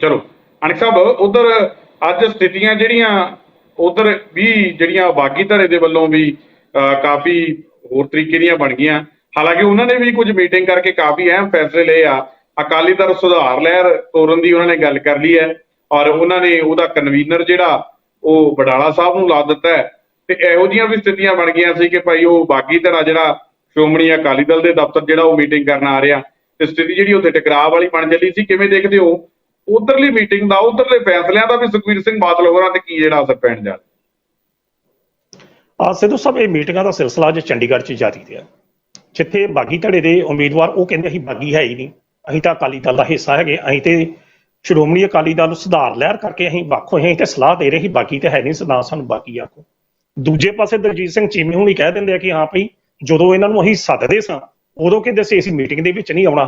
ਚਲੋ। ਅਨਿਕ ਸਾਹਿਬ ਉਧਰ ਅੱਜ ਸਥਿਤੀਆਂ ਜਿਹੜੀਆਂ ਉਧਰ ਵੀ ਜਿਹੜੀਆਂ ਬਾਗੀ ਧੜੇ ਦੇ ਵੱਲੋਂ ਵੀ ਅਹ, ਕਾਫੀ ਹੋਰ ਤਰੀਕੇ ਦੀਆਂ ਬਣ ਗਈਆਂ। ਹਾਲਾਂਕਿ ਉਹਨਾਂ ਨੇ ਵੀ ਕੁਝ ਮੀਟਿੰਗ ਕਰਕੇ ਕਾਫੀ ਅਹਿਮ ਫੈਸਲੇ ਲਏ ਆ। ਅਕਾਲੀ ਦਲ ਸੁਧਾਰ ਲਹਿਰ ਤੋਰਨ ਦੀ ਉਹਨਾਂ ਨੇ ਗੱਲ ਕਰ ਲਈ ਹੈ। ਔਰ ਉਹਨਾਂ ਨੇ ਉਹਦਾ ਕਨਵੀਨਰ ਜਿਹੜਾ ਉਹ ਬਡਾਲਾ ਸਾਹਿਬ ਨੂੰ ਲਾ ਦਿੱਤਾ ਹੈ। ਤੇ ਇਹੋ ਜਿਹੀਆਂ ਵੀ ਸਥਿਤੀਆਂ ਬਣ ਗਈਆਂ ਸੀ ਕਿ ਭਾਈ ਉਹ ਬਾਗੀ ਧੜਾ ਜਿਹੜਾ ਸ਼੍ਰੋਮਣੀ ਅਕਾਲੀ ਦਲ ਦੇ ਦਫ਼ਤਰ ਜਿਹੜਾ ਉਹ ਮੀਟਿੰਗ ਕਰਨ ਆ ਰਿਹਾ ਤੇ ਸਥਿਤੀ ਜਿਹੜੀ ਉੱਥੇ ਟਕਰਾਅ ਵਾਲੀ ਬਣ ਚੱਲੀ ਸੀ, ਕਿਵੇਂ ਦੇਖਦੇ ਹੋ? ਉਧਰਲੀ ਮੀਟਿੰਗ ਦਾ, ਉਧਰਲੇ ਫੈਸਲਿਆਂ ਦਾ ਵੀ ਸੁਖਵੀਰ ਸਿੰਘ ਬਾਦਲ ਹੋਰਾਂ ਤੇ ਕੀ ਜਿਹੜਾ ਅਸਰ ਪੈਣ ਜਾ ਆ ਸਿੱਧੂ ਸਾਹਿਬ, ਇਹ ਮੀਟਿੰਗਾਂ ਦਾ ਸਿਲਸਿਲਾ ਅੱਜ ਚੰਡੀਗੜ੍ਹ 'ਚ ਜਾਰੀ ਰਿਹਾ। ਜਿੱਥੇ ਬਾਗੀ ਧੜੇ ਦੇ ਉਮੀਦਵਾਰ ਉਹ ਕਹਿੰਦੇ ਅਸੀਂ ਬਾਗੀ ਹੈ ਹੀ ਨਹੀਂ, ਅਸੀਂ ਤਾਂ ਅਕਾਲੀ ਦਲ ਦਾ ਹਿੱਸਾ ਹੈਗੇ, ਅਸੀਂ ਤੇ ਸ਼੍ਰੋਮਣੀ ਅਕਾਲੀ ਦਲ ਨੂੰ ਸੁਧਾਰ ਲਹਿਰ ਕਰਕੇ ਅਸੀਂ ਵੱਖ ਹੋਏ ਅਸੀਂ ਤੇ ਸਲਾਹ ਦੇ ਰਹੇ ਸੀ ਬਾਕੀ ਤੇ ਹੈ ਨਹੀਂ ਸਦਾ ਸਾਨੂੰ ਬਾਕੀ ਆਖੋ। ਦੂਜੇ ਪਾਸੇ ਦਲਜੀਤ ਸਿੰਘ ਚੀਮੇ ਹੁਣੀ ਕਹਿ ਦਿੰਦੇ ਆ ਕਿ ਹਾਂ ਭਈ ਜਦੋਂ ਇਹਨਾਂ ਨੂੰ ਅਸੀਂ ਸੱਦਦੇ ਸਾਂ, ਉਦੋਂ ਕਹਿੰਦੇ ਸੀ ਅਸੀਂ ਮੀਟਿੰਗ ਦੇ ਵਿੱਚ ਨਹੀਂ ਆਉਣਾ।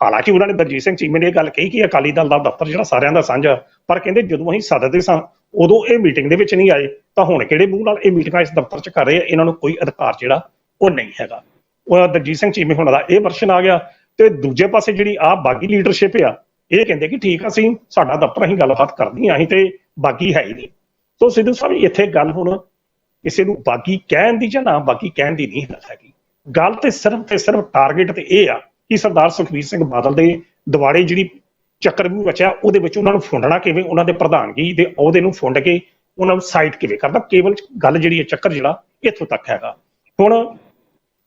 ਹਾਲਾਂਕਿ ਉਹਨਾਂ ਨੇ ਦਲਜੀਤ ਸਿੰਘ ਚੀਮੇ ਨੇ ਇਹ ਗੱਲ ਕਹੀ ਕਿ ਅਕਾਲੀ ਦਲ ਦਾ ਦਫ਼ਤਰ ਜਿਹੜਾ ਸਾਰਿਆਂ ਦਾ ਸਾਂਝਾ, ਪਰ ਕਹਿੰਦੇ ਜਦੋਂ ਅਸੀਂ ਸੱਦਦੇ ਸਾਂ, ਉਦੋਂ ਇਹ ਮੀਟਿੰਗ ਦੇ ਵਿੱਚ ਨਹੀਂ ਆਏ, ਤਾਂ ਹੁਣ ਕਿਹੜੇ ਮੂੰਹ ਨਾਲ ਇਹ ਮੀਟਿੰਗਾਂ ਇਸ ਦਫ਼ਤਰ 'ਚ ਕਰ ਰਹੇ ਆ, ਇਹਨਾਂ ਨੂੰ ਕੋਈ ਅਧਿਕਾਰ ਜਿਹੜਾ ਉਹ ਨਹੀਂ ਹੈਗਾ। ਉਹ ਦਲਜੀਤ ਸਿੰਘ ਚੀਮੇ ਹੁਣ ਦਾ ਇਹ ਵਰਸ਼ਨ ਆ ਗਿਆ ਤੇ ਦੂਜੇ ਪਾਸੇ ਜਿਹੜੀ ਆ ਬਾਗੀ ਲੀਡਰਸ਼ਿਪ ਆ, ਇਹ ਕਹਿੰਦੇ ਕਿ ਠੀਕ ਆ, ਅਸੀਂ ਸਾਡਾ ਦਫ਼ਤਰ ਅਸੀਂ ਗੱਲਬਾਤ ਕਰਨੀ ਆ, ਅਸੀਂ ਤੇ ਬਾਕੀ ਹੈ ਹੀ ਨਹੀਂ। ਸੋ ਸਿੱਧੂ ਸਾਹਿਬ ਇੱਥੇ ਗੱਲ ਹੁਣ ਕਿਸੇ ਨੂੰ ਬਾਗੀ ਕਹਿਣ ਦੀ ਜਾਂ ਨਾ ਬਾਗੀ ਕਹਿਣ ਦੀ ਨਹੀਂ ਹੈਗੀ। ਗੱਲ ਤੇ ਸਿਰਫ ਤੇ ਸਿਰਫ ਟਾਰਗੇਟ ਤੇ ਇਹ ਆ ਕਿ ਸਰਦਾਰ ਸੁਖਬੀਰ ਸਿੰਘ ਬਾਦਲ ਦੇ ਦਿਵਾੜੇ ਜਿਹੜੀ ਚੱਕਰ ਵੀ ਰਚਿਆ, ਉਹਦੇ ਵਿੱਚ ਉਹਨਾਂ ਨੂੰ ਫੁੰਡਣਾ ਕਿਵੇਂ, ਉਹਨਾਂ ਦੇ ਪ੍ਰਧਾਨਗੀ ਦੇ ਅਹੁਦੇ ਨੂੰ ਫੁੰਡ ਕੇ ਉਹਨਾਂ ਨੂੰ ਸਾਈਡ ਕਿਵੇਂ ਕਰਦਾ ਕੇਵਲ ਗੱਲ ਜਿਹੜੀ ਹੈ ਚੱਕਰ ਜਿਹੜਾ ਇੱਥੋਂ ਤੱਕ ਹੈਗਾ। ਹੁਣ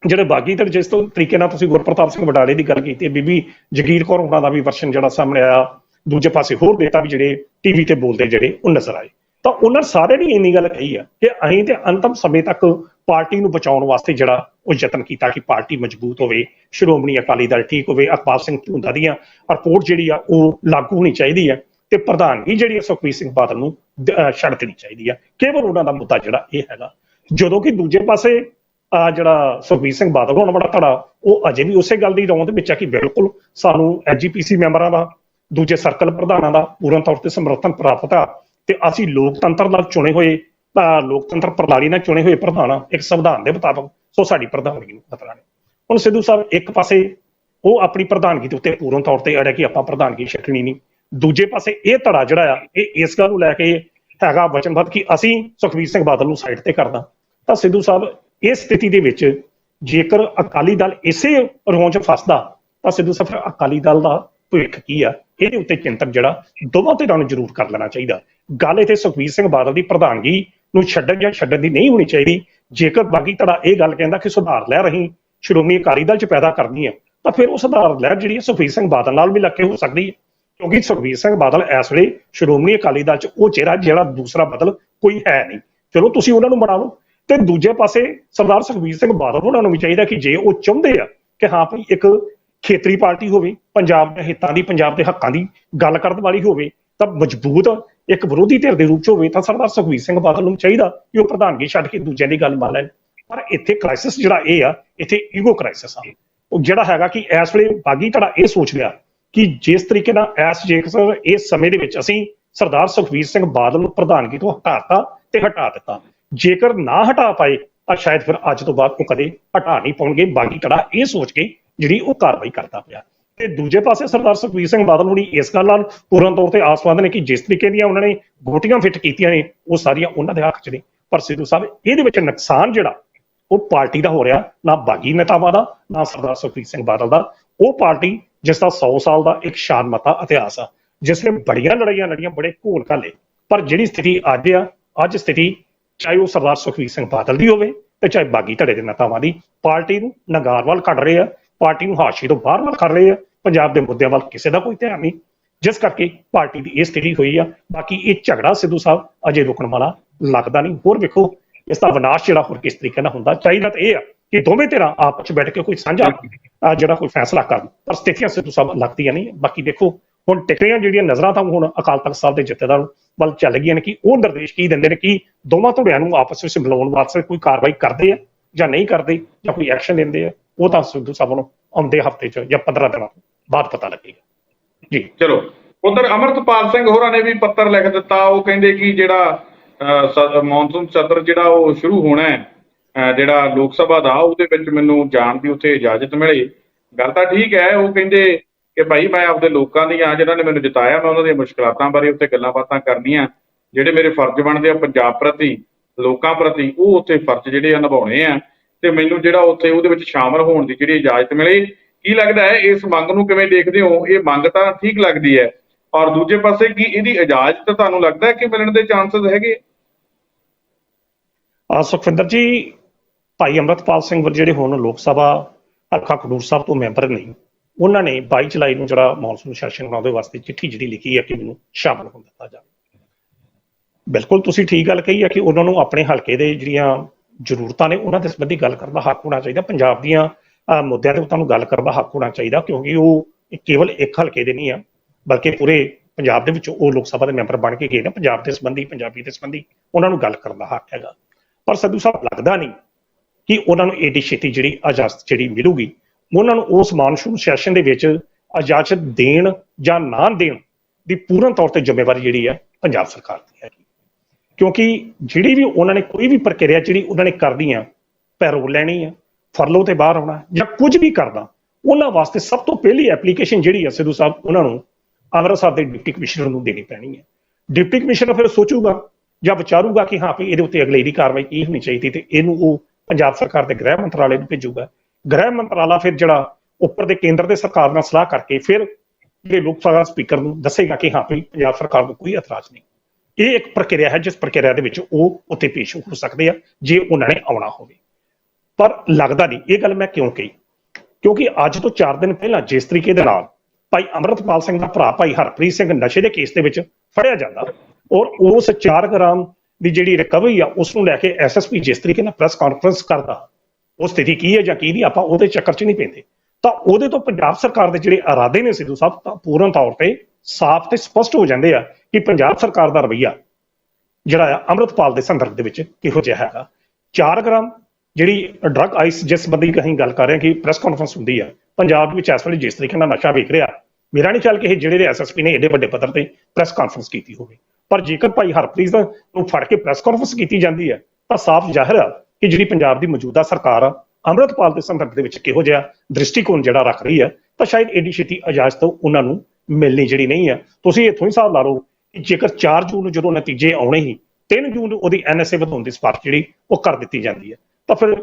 ਜਿਹੜੇ ਬਾਗੀ ਤੇ ਜਿਸ ਤੋਂ ਤਰੀਕੇ ਨਾਲ ਤੁਸੀਂ ਗੁਰਪ੍ਰਤਾਪ ਸਿੰਘ ਵਡਾਲੇ ਦੀ ਗੱਲ ਕੀਤੀ, ਬੀਬੀ ਜਗੀਰ ਕੌਰ ਉਹਨਾਂ ਦਾ ਵੀ ਵਰਸ਼ਨ ਜਿਹੜਾ ਸਾਹਮਣੇ ਆਇਆ, ਦੂਜੇ ਪਾਸੇ ਹੋਰ ਨੇਤਾ ਵੀ ਜਿਹੜੇ ਟੀਵੀ ਤੇ ਬੋਲਦੇ ਜਿਹੜੇ, ਉਹ ਨਜ਼ਰ ਆਏ। ਤਾਂ ਉਹਨਾਂ ਸਾਰੇ ਨੇ ਇੰਨੀ ਗੱਲ ਕਹੀ ਆ ਕਿ ਅਸੀਂ ਤੇ ਅੰਤਮ ਸਮੇਂ ਤੱਕ ਪਾਰਟੀ ਨੂੰ ਬਚਾਉਣ ਵਾਸਤੇ ਜਿਹੜਾ ਉਹ ਯਤਨ ਕੀਤਾ ਕਿ ਪਾਰਟੀ ਮਜ਼ਬੂਤ ਹੋਵੇ, ਸ਼੍ਰੋਮਣੀ ਅਕਾਲੀ ਦਲ ਠੀਕ ਹੋਵੇ, ਅਕਬਾਲ ਸਿੰਘ ਝੁੰਦਾ ਦੀਆਂ ਰਿਪੋਰਟ ਜਿਹੜੀ ਆ ਉਹ ਲਾਗੂ ਹੋਣੀ ਚਾਹੀਦੀ ਹੈ ਤੇ ਪ੍ਰਧਾਨਗੀ ਜਿਹੜੀ ਹੈ ਸੁਖਬੀਰ ਸਿੰਘ ਬਾਦਲ ਨੂੰ ਛੱਡ ਦੇਣੀ ਚਾਹੀਦੀ ਆ। ਕੇਵਲ ਉਹਨਾਂ ਦਾ ਮੁੱਦਾ ਜਿਹੜਾ ਇਹ ਹੈਗਾ। ਜਦੋਂ ਕਿ ਦੂਜੇ ਪਾਸੇ ਆ ਜਿਹੜਾ ਸੁਖਬੀਰ ਸਿੰਘ ਬਾਦਲ ਹੋਣ ਬੜਾ ਧੜਾ ਉਹ ਅਜੇ ਵੀ ਉਸੇ ਗੱਲ ਦੀ ਰੌਂ ਵਿੱਚ ਆ ਕਿ ਬਿਲਕੁਲ ਸਾਨੂੰ ਐਜੀਪੀਸੀ ਮੈਂਬਰਾਂ ਦਾ, ਦੂਜੇ ਸਰਕਲ ਪ੍ਰਧਾਨਾਂ ਦਾ ਪੂਰਨ ਤੌਰ ਤੇ ਸਮਰਥਨ ਪ੍ਰਾਪਤ ਆ। ਤੇ ਅਸੀਂ ਲੋਕਤੰਤਰ ਨਾਲ ਚੁਣੇ ਹੋਏ ਤਾਂ ਲੋਕਤੰਤਰ ਪ੍ਰਣਾਲੀ ਨਾਲ ਚੁਣੇ ਹੋਏ ਪ੍ਰਧਾਨ ਆ, ਇੱਕ ਸੰਵਿਧਾਨ ਦੇ ਮੁਤਾਬਕ ਸੋ ਸਾਡੀ ਪ੍ਰਧਾਨਗੀ ਨੂੰ ਖਤਰਾ ਨਹੀਂ। ਹੁਣ ਸਿੱਧੂ ਸਾਹਿਬ ਇੱਕ ਪਾਸੇ ਉਹ ਆਪਣੀ ਪ੍ਰਧਾਨਗੀ ਦੇ ਉੱਤੇ ਪੂਰਨ ਤੌਰ ਤੇ ਅੜਿਆ ਕਿ ਆਪਾਂ ਪ੍ਰਧਾਨਗੀ ਛੱਡਣੀ ਨਹੀਂ। ਦੂਜੇ ਪਾਸੇ ਇਹ ਧੜਾ ਜਿਹੜਾ ਆ ਇਹ ਇਸ ਗੱਲ ਨੂੰ ਲੈ ਕੇ ਹੈਗਾ ਵਚਨਬੱਧ ਕਿ ਅਸੀਂ ਸੁਖਬੀਰ ਸਿੰਘ ਬਾਦਲ ਨੂੰ ਸਾਈਡ ਤੇ ਕਰਦਾ। ਤਾਂ ਸਿੱਧੂ ਸਾਹਿਬ ਇਸ ਸਥਿਤੀ ਦੇ ਵਿੱਚ ਜੇਕਰ ਅਕਾਲੀ ਦਲ ਇਸੇ ਰੋਂ 'ਚ ਫਸਦਾ ਤਾਂ ਸਿੱਧੂ ਸਾਹਿਬ ਫਿਰ ਅਕਾਲੀ ਦਲ ਦਾ ਭਵਿੱਖ ਕੀ ਆ? ਇਹਦੇ ਉੱਤੇ ਚਿੰਤਕ ਜਿਹੜਾ ਦੋਵਾਂ ਧਿਰਾਂ ਨੂੰ ਜ਼ਰੂਰ ਕਰ ਲੈਣਾ ਚਾਹੀਦਾ। ਗੱਲ ਇੱਥੇ ਸੁਖਬੀਰ ਸਿੰਘ ਬਾਦਲ ਦੀ ਪ੍ਰਧਾਨਗੀ ਨੂੰ ਛੱਡਣ ਜਾਂ ਛੱਡਣ ਦੀ ਨਹੀਂ ਹੋਣੀ ਚਾਹੀਦੀ। ਜੇਕਰ ਬਾਗੀ ਧੜਾ ਇਹ ਗੱਲ ਕਹਿੰਦਾ ਕਿ ਸੁਧਾਰ ਲੈ ਰਹੀ ਸ਼੍ਰੋਮਣੀ ਅਕਾਲੀ ਦਲ 'ਚ ਪੈਦਾ ਕਰਨੀ ਹੈ, ਤਾਂ ਫਿਰ ਉਹ ਸੁਧਾਰ ਲਹਿਰ ਜਿਹੜੀ ਸੁਖਬੀਰ ਸਿੰਘ ਬਾਦਲ ਨਾਲ ਵੀ ਲੱਗ ਕੇ ਹੋ ਸਕਦੀ ਹੈ। ਕਿਉਂਕਿ ਸੁਖਬੀਰ ਸਿੰਘ ਬਾਦਲ ਇਸ ਵੇਲੇ ਸ਼੍ਰੋਮਣੀ ਅਕਾਲੀ ਦਲ 'ਚ ਉਹ ਚਿਹਰਾ ਜਿਹੜਾ ਦੂਸਰਾ ਬਦਲ ਕੋਈ ਹੈ ਨਹੀਂ। ਚਲੋ ਤੁਸੀਂ ਉਹਨਾਂ ਨੂੰ ਬਣਾ ਲਓ। ਤੇ ਦੂਜੇ ਪਾਸੇ ਸਰਦਾਰ ਸੁਖਬੀਰ ਸਿੰਘ ਬਾਦਲ ਉਹਨਾਂ ਨੂੰ ਵੀ ਚਾਹੀਦਾ ਕਿ ਜੇ ਉਹ ਚਾਹੁੰਦੇ ਆ ਕਿ ਹਾਂ ਭਈ ਇੱਕ ਖੇਤਰੀ ਪਾਰਟੀ ਹੋਵੇ, ਪੰਜਾਬ ਦੇ ਹਿੱਤਾਂ ਦੀ, ਪੰਜਾਬ ਦੇ ਹੱਕਾਂ ਦੀ ਗੱਲ ਕਰਨ ਵਾਲੀ ਹੋਵੇ, ਤਾਂ ਮਜ਼ਬੂਤ ਇੱਕ ਵਿਰੋਧੀ ਧਿਰ ਦੇ ਰੂਪ 'ਚ ਹੋਵੇ ਤਾਂ ਸਰਦਾਰ ਸੁਖਬੀਰ ਸਿੰਘ ਬਾਦਲ ਨੂੰ ਚਾਹੀਦਾ ਕਿ ਉਹ ਪ੍ਰਧਾਨਗੀ ਛੱਡ ਕੇ ਦੂਜਿਆਂ ਦੀ ਗੱਲ ਮੰਨ ਲੈਣ। ਪਰ ਇੱਥੇ ਕ੍ਰਾਈਸਿਸ ਜਿਹੜਾ ਇਹ ਆ, ਇੱਥੇ ਈਗੋ ਕ੍ਰਾਈਸਿਸ ਆ। ਉਹ ਜਿਹੜਾ ਹੈਗਾ ਕਿ ਇਸ ਵੇਲੇ ਬਾਗੀ ਧੜਾ ਇਹ ਸੋਚ ਲਿਆ ਕਿ ਜਿਸ ਤਰੀਕੇ ਨਾਲ ਐਸ ਜੇਕਰ ਇਸ ਸਮੇਂ ਦੇ ਵਿੱਚ ਅਸੀਂ ਸਰਦਾਰ ਸੁਖਬੀਰ ਸਿੰਘ ਬਾਦਲ ਨੂੰ ਪ੍ਰਧਾਨਗੀ ਤੋਂ ਹਟਾਤਾ ਤੇ ਹਟਾ ਦਿੱਤਾ। ਜੇਕਰ ਨਾ ਹਟਾ ਪਾਏ, ਤਾਂ ਸ਼ਾਇਦ ਫਿਰ ਅੱਜ ਤੋਂ ਬਾਅਦ ਉਹ ਕਦੇ ਹਟਾ ਨਹੀਂ ਪਾਉਣਗੇ। ਬਾਗੀ ਧੜਾ ਇਹ ਸੋਚ ਕੇ ਜਿਹੜੀ ਉਹ ਕਾਰਵਾਈ ਕਰਦਾ ਪਿਆ। ਤੇ ਦੂਜੇ ਪਾਸੇ ਸਰਦਾਰ ਸੁਖਬੀਰ ਸਿੰਘ ਬਾਦਲ ਹੁਣੀ ਇਸ ਗੱਲ ਨਾਲ ਪੂਰਨ ਤੌਰ ਤੇ ਆਸਵਾਦ ਨੇ ਕਿ ਜਿਸ ਤਰੀਕੇ ਦੀਆਂ ਉਹਨਾਂ ਨੇ ਗੋਟੀਆਂ ਫਿੱਟ ਕੀਤੀਆਂ ਨੇ, ਉਹ ਸਾਰੀਆਂ ਉਹਨਾਂ ਦੇ ਹੱਕ 'ਚ ਨੇ। ਪਰ ਸਿੱਧੂ ਸਾਹਿਬ, ਇਹਦੇ ਵਿੱਚ ਨੁਕਸਾਨ ਜਿਹੜਾ, ਉਹ ਪਾਰਟੀ ਦਾ ਹੋ ਰਿਹਾ, ਨਾ ਬਾਗੀ ਨੇਤਾਵਾਂ ਦਾ, ਨਾ ਸਰਦਾਰ ਸੁਖਬੀਰ ਸਿੰਘ ਬਾਦਲ ਦਾ। ਉਹ ਪਾਰਟੀ ਜਿਸ ਦਾ 100 ਸਾਲ ਦਾ ਇੱਕ ਸ਼ਾਨਮਤਾ ਇਤਿਹਾਸ ਆ, ਜਿਸ ਨੇ ਬੜੀਆਂ ਲੜਾਈਆਂ ਲੜੀਆਂ, ਬੜੇ ਘੋਲ ਘਾਲੇ। ਪਰ ਜਿਹੜੀ ਸਥਿਤੀ ਅੱਜ ਆ, ਅੱਜ ਸਥਿਤੀ ਚਾਹੇ ਉਹ ਸਰਦਾਰ ਸੁਖਬੀਰ ਸਿੰਘ ਬਾਦਲ ਦੀ ਹੋਵੇ ਤੇ ਚਾਹੇ ਬਾਗੀ ਧੜੇ ਦੇ ਨੇਤਾਵਾਂ ਦੀ, ਪਾਰਟੀ ਨੂੰ ਨਗਾਰ ਵੱਲ ਕੱਢ ਰਹੇ ਆ। ਪਾਰਟੀ ਨੂੰ ਹਾਸ਼ੀ ਤੋਂ ਬਾਹਰ ਵੱਲ ਕਰ ਰਹੇ ਆ। ਪੰਜਾਬ ਦੇ ਮੁੱਦਿਆਂ ਵੱਲ ਕਿਸੇ ਦਾ ਕੋਈ ਧਿਆਨ ਨਹੀਂ। ਜਿਸ ਕਰਕੇ ਪਾਰਟੀ ਦੀ ਇਹ ਸਥਿਤੀ ਹੋਈ ਆ। ਬਾਕੀ ਇਹ ਝਗੜਾ ਸਿੱਧੂ ਸਾਹਿਬ ਅਜੇ ਰੁਕਣ ਵਾਲਾ ਲੱਗਦਾ ਨਹੀਂ। ਹੋਰ ਵੇਖੋ, ਇਸ ਦਾ ਵਿਨਾਸ਼ ਜਿਹੜਾ ਹੋਰ ਕਿਸ ਤਰੀਕੇ ਨਾਲ ਹੁੰਦਾ, ਚਾਹੀਦਾ ਤਾਂ ਇਹ ਆ ਕਿ ਦੋਵੇਂ ਧਿਰਾਂ ਆਪਸ ਵਿੱਚ ਬੈਠ ਕੇ ਕੋਈ ਸਾਂਝਾ ਜਿਹੜਾ ਕੋਈ ਫੈਸਲਾ ਕਰਨ। ਪਰ ਸਥਿਤੀਆਂ ਸਿੱਧੂ ਸਾਹਿਬ ਲੱਗਦੀਆਂ ਨਹੀਂ। ਬਾਕੀ ਦੇਖੋ, ਹੁਣ ਟਿਕਰੀਆਂ ਜਿਹੜੀਆਂ ਨਜ਼ਰਾਂ ਤਾਂ ਹੁਣ ਅਕਾਲ ਤਖਤ ਸਾਹਿਬ ਦੇ ਜਥੇਦਾਰ ਵੱਲ ਚੱਲ ਗਈਆਂ ਨੇ ਕਿ ਉਹ ਨਿਰਦੇਸ਼ ਕੀ ਦਿੰਦੇ ਨੇ ਕਿ ਦੋਵਾਂ ਧੜਿਆਂ ਨੂੰ ਆਪਸ ਵਿੱਚ ਮਿਲਾਉਣ ਵਾਸਤੇ ਕੋਈ ਕਾਰਵਾਈ ਕਰਦੇ ਆ ਜਾਂ ਨਹੀਂ ਕਰਦੇ ਜਾਂ ਕੋਈ ਐਕਸ਼ਨ ਲੈਂਦੇ ਆ। ਉਹ ਤਾਂ ਸਿੱਧੂ ਸਾਹਿਬ ਨੂੰ ਆਉਂਦੇ ਹਫ਼ਤੇ 'ਚ ਜਾਂ 15 ਦਿਨਾਂ ਬਾਅਦ ਪਤਾ ਲੱਗੇਗਾ। ਜੀ। ਚਲੋ, ਉਧਰ ਅਮਰਤਪਾਲ ਸਿੰਘ ਹੋਰਾਂ ਨੇ ਵੀ ਪੱਤਰ ਲਿਖ ਦਿੱਤਾ। ਉਹ ਕਹਿੰਦੇ ਕਿ ਜਿਹੜਾ ਮੌਨਸੂਨ ਸਦਰ ਜਿਹੜਾ ਉਹ ਸ਼ੁਰੂ ਹੋਣਾ ਹੈ ਜਿਹੜਾ ਲੋਕ ਸਭਾ ਦਾ, ਉਹਦੇ ਵਿੱਚ ਮੈਨੂੰ ਜਾਣ ਦੀ ਉੱਥੇ ਇਜਾਜ਼ਤ ਮਿਲੇ। ਗੱਲ ਤਾਂ ਠੀਕ ਹੈ, ਉਹ ਕਹਿੰਦੇ ਕਿ ਭਾਈ ਮੈਂ ਆਪਦੇ ਲੋਕਾਂ ਦੀਆਂ ਜਿਨ੍ਹਾਂ ਨੇ ਮੈਨੂੰ ਜਿਤਾਇਆ, ਮੈਂ ਉਹਨਾਂ ਦੀਆਂ ਮੁਸ਼ਕਲਾਤਾਂ ਬਾਰੇ ਉੱਥੇ ਗੱਲਾਂ ਬਾਤਾਂ ਕਰਨੀਆਂ। ਜਿਹੜੇ ਮੇਰੇ ਫਰਜ਼ ਬਣਦੇ ਆ ਪੰਜਾਬ ਪ੍ਰਤੀ, ਲੋਕਾਂ ਪ੍ਰਤੀ, ਉਹ ਉੱਥੇ ਫਰਜ਼ ਜਿਹੜੇ ਆ ਨਿਭਾਉਣੇ ਆ। ਤੇ ਮੈਨੂੰ ਜਿਹੜਾ ਉੱਥੇ ਉਹਦੇ ਵਿੱਚ ਸ਼ਾਮਲ ਹੋਣ ਦੀ ਜਿਹੜੀ ਇਜਾਜ਼ਤ ਮਿਲੇ, ਕੀ ਲੱਗਦਾ ਹੈ ਇਸ ਮੰਗ ਨੂੰ ਕਿਵੇਂ ਦੇਖਦੇ ਹੋ? ਇਹ ਮੰਗ ਤਾਂ ਠੀਕ ਲੱਗਦੀ ਹੈ ਔਰ ਦੂਜੇ ਪਾਸੇ ਕੀ ਇਹਦੀ ਇਜਾਜ਼ਤ ਤੁਹਾਨੂੰ ਲੱਗਦਾ ਹੈ ਕਿ ਮਿਲਣ ਦੇ ਚਾਂਸਸ ਹੈਗੇ? ਆ ਸੁਖਵਿੰਦਰ ਜੀ, ਭਾਈ ਅੰਮ੍ਰਿਤਪਾਲ ਸਿੰਘ ਵਰ ਜਿਹੜੇ ਹੁਣ ਲੋਕ ਸਭਾ ਹਲਕਾ ਖਡੂਰ ਸਾਹਿਬ ਤੋਂ ਮੈਂਬਰ ਨੇ, ਉਹਨਾਂ ਨੇ 22 ਜੁਲਾਈ ਨੂੰ ਜਿਹੜਾ ਮੌਨਸੂਨ ਸੈਸ਼ਨ ਬਣਾਉਣ ਦੇ ਵਾਸਤੇ ਚਿੱਠੀ ਜਿਹੜੀ ਲਿਖੀ ਹੈ ਕਿ ਮੈਨੂੰ ਸ਼ਾਮਲ ਹੋਣ ਦਿੱਤਾ ਜਾਵੇ। ਬਿਲਕੁਲ ਤੁਸੀਂ ਠੀਕ ਗੱਲ ਕਹੀ ਹੈ ਕਿ ਉਹਨਾਂ ਨੂੰ ਆਪਣੇ ਹਲਕੇ ਦੇ ਜਿਹੜੀਆਂ ਜ਼ਰੂਰਤਾਂ ਨੇ ਉਹਨਾਂ ਦੇ ਸੰਬੰਧੀ ਗੱਲ ਕਰਨ ਦਾ ਹੱਕ ਹੋਣਾ ਚਾਹੀਦਾ। ਪੰਜਾਬ ਦੀਆਂ ਮੁੱਦਿਆਂ ਤੇ ਤੁਹਾਨੂੰ ਗੱਲ ਕਰਨ ਦਾ ਹੱਕ ਹੋਣਾ ਚਾਹੀਦਾ ਕਿਉਂਕਿ ਉਹ ਕੇਵਲ ਇੱਕ ਹਲਕੇ ਦੇ ਨਹੀਂ ਆ, ਬਲਕਿ ਪੂਰੇ ਪੰਜਾਬ ਦੇ ਵਿੱਚ ਉਹ ਲੋਕ ਸਭਾ ਦੇ ਮੈਂਬਰ ਬਣ ਕੇ ਗਏ ਨੇ, ਪੰਜਾਬ ਦੇ ਸੰਬੰਧੀ, ਪੰਜਾਬੀ ਦੇ ਸੰਬੰਧੀ ਉਹਨਾਂ ਨੂੰ ਗੱਲ ਕਰਨ ਦਾ ਹੱਕ ਹੈਗਾ। ਪਰ ਸੰਧੂ ਸਾਹਿਬ, ਲੱਗਦਾ ਨਹੀਂ ਕਿ ਉਹਨਾਂ ਨੂੰ ਏਡੀ ਛੇਤੀ ਜਿਹੜੀ ਇਜਾਜ਼ਤ ਜਿਹੜੀ ਮਿਲੂਗੀ, ਉਹਨਾਂ ਨੂੰ ਉਸ ਮਾਨਸੂਨ ਸੈਸ਼ਨ ਦੇ ਵਿੱਚ ਇਜਾਜ਼ਤ ਦੇਣ ਜਾਂ ਨਾ ਦੇਣ ਦੀ ਪੂਰਨ ਤੌਰ ਤੇ ਜ਼ਿੰਮੇਵਾਰੀ ਜਿਹੜੀ ਹੈ ਪੰਜਾਬ ਸਰਕਾਰ ਦੀ ਹੈ। ਕਿਉਂਕਿ ਜਿਹੜੀ ਵੀ ਉਹਨਾਂ ਨੇ ਕੋਈ ਵੀ ਪ੍ਰਕਿਰਿਆ ਜਿਹੜੀ ਉਹਨਾਂ ਨੇ ਕਰਨੀ ਆ, ਪੈਰੋਲ ਲੈਣੀ ਆ ਫਰਲੋ ਤੇ ਬਾਹਰ ਆਉਣਾ, ਜਾਂ ਕੁਝ ਵੀ ਕਰਨਾ ਉਹਨਾਂ ਵਾਸਤੇ ਸਭ ਤੋਂ ਪਹਿਲੀ ਐਪਲੀਕੇਸ਼ਨ ਜਿਹੜੀ ਆ, ਸਿੱਧੂ ਸਾਹਿਬ, ਉਹਨਾਂ ਨੂੰ ਅੰਮ੍ਰਿਤਸਰ ਦੇ ਡਿਪਟੀ ਕਮਿਸ਼ਨਰ ਨੂੰ ਦੇਣੀ ਪੈਣੀ ਹੈ ਡਿਪਟੀ ਕਮਿਸ਼ਨਰ ਫਿਰ ਸੋਚੂਗਾ ਜਾਂ ਵਿਚਾਰੂਗਾ ਕਿ ਹਾਂ, ਵੀ ਇਹਦੇ ਉੱਤੇ ਅਗਲੇ ਦੀ ਕਾਰਵਾਈ ਕੀ ਹੋਣੀ ਚਾਹੀਦੀ ਤੇ ਇਹਨੂੰ ਉਹ ਪੰਜਾਬ ਸਰਕਾਰ ਦੇ ਗ੍ਰਹਿ ਮੰਤਰਾਲੇ ਨੂੰ ਭੇਜੂਗਾ। ਗ੍ਰਹਿ ਮੰਤਰਾਲਾ ਫਿਰ ਜਿਹੜਾ ਉੱਪਰ ਦੇ ਕੇਂਦਰ ਦੇ ਸਰਕਾਰ ਨਾਲ ਸਲਾਹ ਕਰਕੇ ਫਿਰ ਜਿਹੜੇ ਲੋਕ ਸਭਾ ਸਪੀਕਰ ਨੂੰ ਦੱਸੇਗਾ ਕਿ ਹਾਂ, ਵੀ ਪੰਜਾਬ ਸਰਕਾਰ ਨੂੰ ਕੋਈ ਇਤਰਾਜ਼ ਨਹੀਂ। ਇਹ ਇੱਕ ਪ੍ਰਕਿਰਿਆ ਹੈ, ਜਿਸ ਪ੍ਰਕਿਰਿਆ ਦੇ ਵਿੱਚ ਉਹ ਉੱਥੇ ਪੇਸ਼ ਹੋ ਸਕਦੇ ਆ, ਜੇ ਉਹਨਾਂ ਨੇ ਆਉਣਾ ਹੋਵੇ। ਪਰ ਲੱਗਦਾ ਨਹੀਂ, ਇਹ ਗੱਲ ਮੈਂ ਕਿਉਂ ਕਹੀ? ਕਿਉਂਕਿ ਅੱਜ ਤੋਂ 4 ਦਿਨ ਪਹਿਲਾਂ ਜਿਸ ਤਰੀਕੇ ਦੇ ਨਾਲ ਭਾਈ ਅਮਰਤਪਾਲ ਸਿੰਘ ਦਾ ਭਰਾ ਭਾਈ ਹਰਪ੍ਰੀਤ ਸਿੰਘ ਨਸ਼ੇ ਦੇ ਕੇਸ ਦੇ ਵਿੱਚ ਫੜਿਆ ਜਾਂਦਾ ਔਰ ਉਸ 4 ਗ੍ਰਾਮ ਦੀ ਜਿਹੜੀ ਰਿਕਵਰੀ ਆ ਉਸ ਨੂੰ ਲੈ ਕੇ ਐਸਐਸਪੀ ਜਿਸ ਤਰੀਕੇ ਨਾਲ ਪ੍ਰੈਸ ਕਾਨਫਰੰਸ ਕਰਦਾ, ਉਹ ਸਥਿਤੀ ਕੀ ਹੈ ਜਾਂ ਕੀ ਨਹੀਂ, ਆਪਾਂ ਉਹਦੇ ਚੱਕਰ 'ਚ ਨਹੀਂ ਪੈਂਦੇ। ਤਾਂ ਉਹਦੇ ਤੋਂ ਪੰਜਾਬ ਸਰਕਾਰ ਦੇ ਜਿਹੜੇ ਇਰਾਦੇ ਨੇ ਸਿੱਧੂ ਸਾਹਿਬ, ਤਾਂ ਪੂਰਨ ਤੌਰ ਤੇ ਸਾਫ਼ ਤੇ ਸਪਸ਼ਟ ਹੋ ਜਾਂਦੇ ਆ ਕਿ ਪੰਜਾਬ ਸਰਕਾਰ ਦਾ ਰਵੱਈਆ ਜਿਹੜਾ ਆ ਅੰਮ੍ਰਿਤਪਾਲ ਦੇ ਸੰਦਰਭ ਦੇ ਵਿੱਚ ਕਿਹੋ ਜਿਹਾ ਹੈਗਾ। 4 ਗ੍ਰਾਮ ਜਿਹੜੀ ਡਰੱਗ ਆਈਸ ਜਿਸ ਸੰਬੰਧੀ ਅਸੀਂ ਗੱਲ ਕਰ ਰਹੇ ਹਾਂ ਕਿ ਪ੍ਰੈਸ ਕਾਨਫਰੰਸ ਹੁੰਦੀ ਆ, ਪੰਜਾਬ ਵਿੱਚ ਇਸ ਵੇਲੇ ਜਿਸ ਤਰੀਕੇ ਨਾਲ ਨਸ਼ਾ ਵੇਖ ਰਿਹਾ, ਮੇਰਾ ਨਹੀਂ ਖਿਆਲ ਕਿ ਇਹ ਜਿਹੜੇ ਦੇ ਐਸਐਸਪੀ ਨੇ ਏਡੇ ਵੱਡੇ ਪੱਧਰ ਤੇ ਪ੍ਰੈਸ ਕਾਨਫਰੰਸ ਕੀਤੀ ਹੋਵੇ। ਪਰ ਜੇਕਰ ਭਾਈ ਹਰਪ੍ਰੀਤ ਨੂੰ ਫੜ ਕੇ ਪ੍ਰੈਸ ਕਾਨਫਰੰਸ ਕੀਤੀ ਜਾਂਦੀ ਹੈ ਤਾਂ ਸਾਫ਼ ਜ਼ਾਹਿਰ ਆ ਕਿ ਜਿਹੜੀ ਪੰਜਾਬ ਦੀ ਮੌਜੂਦਾ ਸਰਕਾਰ ਆ, ਅੰਮ੍ਰਿਤਪਾਲ ਦੇ ਸੰਦਰਭ ਦੇ ਵਿੱਚ ਕਿਹੋ ਜਿਹਾ ਦ੍ਰਿਸ਼ਟੀਕੋਣ ਜਿਹੜਾ ਰੱਖ ਰਹੀ ਹੈ ਤਾਂ ਸ਼ਾਇਦ ਏਡੀ ਛੇਤੀ ਇਜਾਜ਼ਤ ਉਹਨਾਂ ਨੂੰ ਮਿਲਣੀ ਜਿਹੜੀ ਨਹੀਂ ਹੈ ਤੁਸੀਂ ਇੱਥੋਂ ਹੀ ਹਿਸਾਬ ਲਾ ਲਓ ਕਿ ਜੇਕਰ 4 ਜੂਨ ਨੂੰ ਜਦੋਂ ਨਤੀਜੇ ਆਉਣੇ ਹੀ 3 ਜੂਨ ਨੂੰ ਉਹਦੀ ਐਨਐਸਏ ਵਧਾਉਣ ਦੀ ਸਿਫਾਰਿਸ਼ ਜਿਹੜੀ ਉਹ ਕਰ ਦਿੱਤੀ ਜਾਂਦੀ ਹੈ ਤਾਂ ਫਿਰ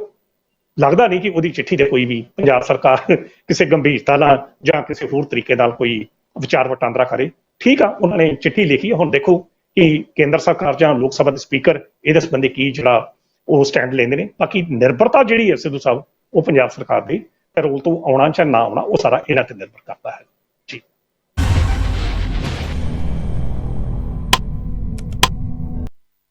ਲੱਗਦਾ ਨਹੀਂ ਕਿ ਉਹਦੀ ਚਿੱਠੀ ਤੇ ਕੋਈ ਵੀ ਪੰਜਾਬ ਸਰਕਾਰ ਕਿਸੇ ਗੰਭੀਰਤਾ ਨਾਲ ਜਾਂ ਕਿਸੇ ਹੋਰ ਤਰੀਕੇ ਨਾਲ ਕੋਈ ਵਿਚਾਰ ਵਟਾਂਦਰਾ ਕਰੇ। ਠੀਕ ਆ, ਉਹਨਾਂ ਨੇ ਚਿੱਠੀ ਲਿਖੀ ਹੈ ਹੁਣ ਦੇਖੋ ਕਿ ਕੇਂਦਰ ਸਰਕਾਰ ਜਾਂ ਲੋਕ ਸਭਾ ਦੇ ਸਪੀਕਰ ਇਹਦੇ ਸੰਬੰਧੀ ਕੀ ਜਿਹੜਾ ਉਹ ਸਟੈਂਡ ਲੈਂਦੇ ਨੇ। ਬਾਕੀ ਨਿਰਭਰਤਾ ਜਿਹੜੀ ਹੈ ਸਿੱਧੂ ਸਾਹਿਬ, ਉਹ ਪੰਜਾਬ ਸਰਕਾਰ ਦੀ ਰੋਲ ਤੋਂ ਆਉਣਾ ਜਾਂ ਨਾ ਆਉਣਾ, ਉਹ ਸਾਰਾ ਇਹਨਾਂ ਤੇ ਨਿਰਭਰ ਕਰਦਾ ਹੈ।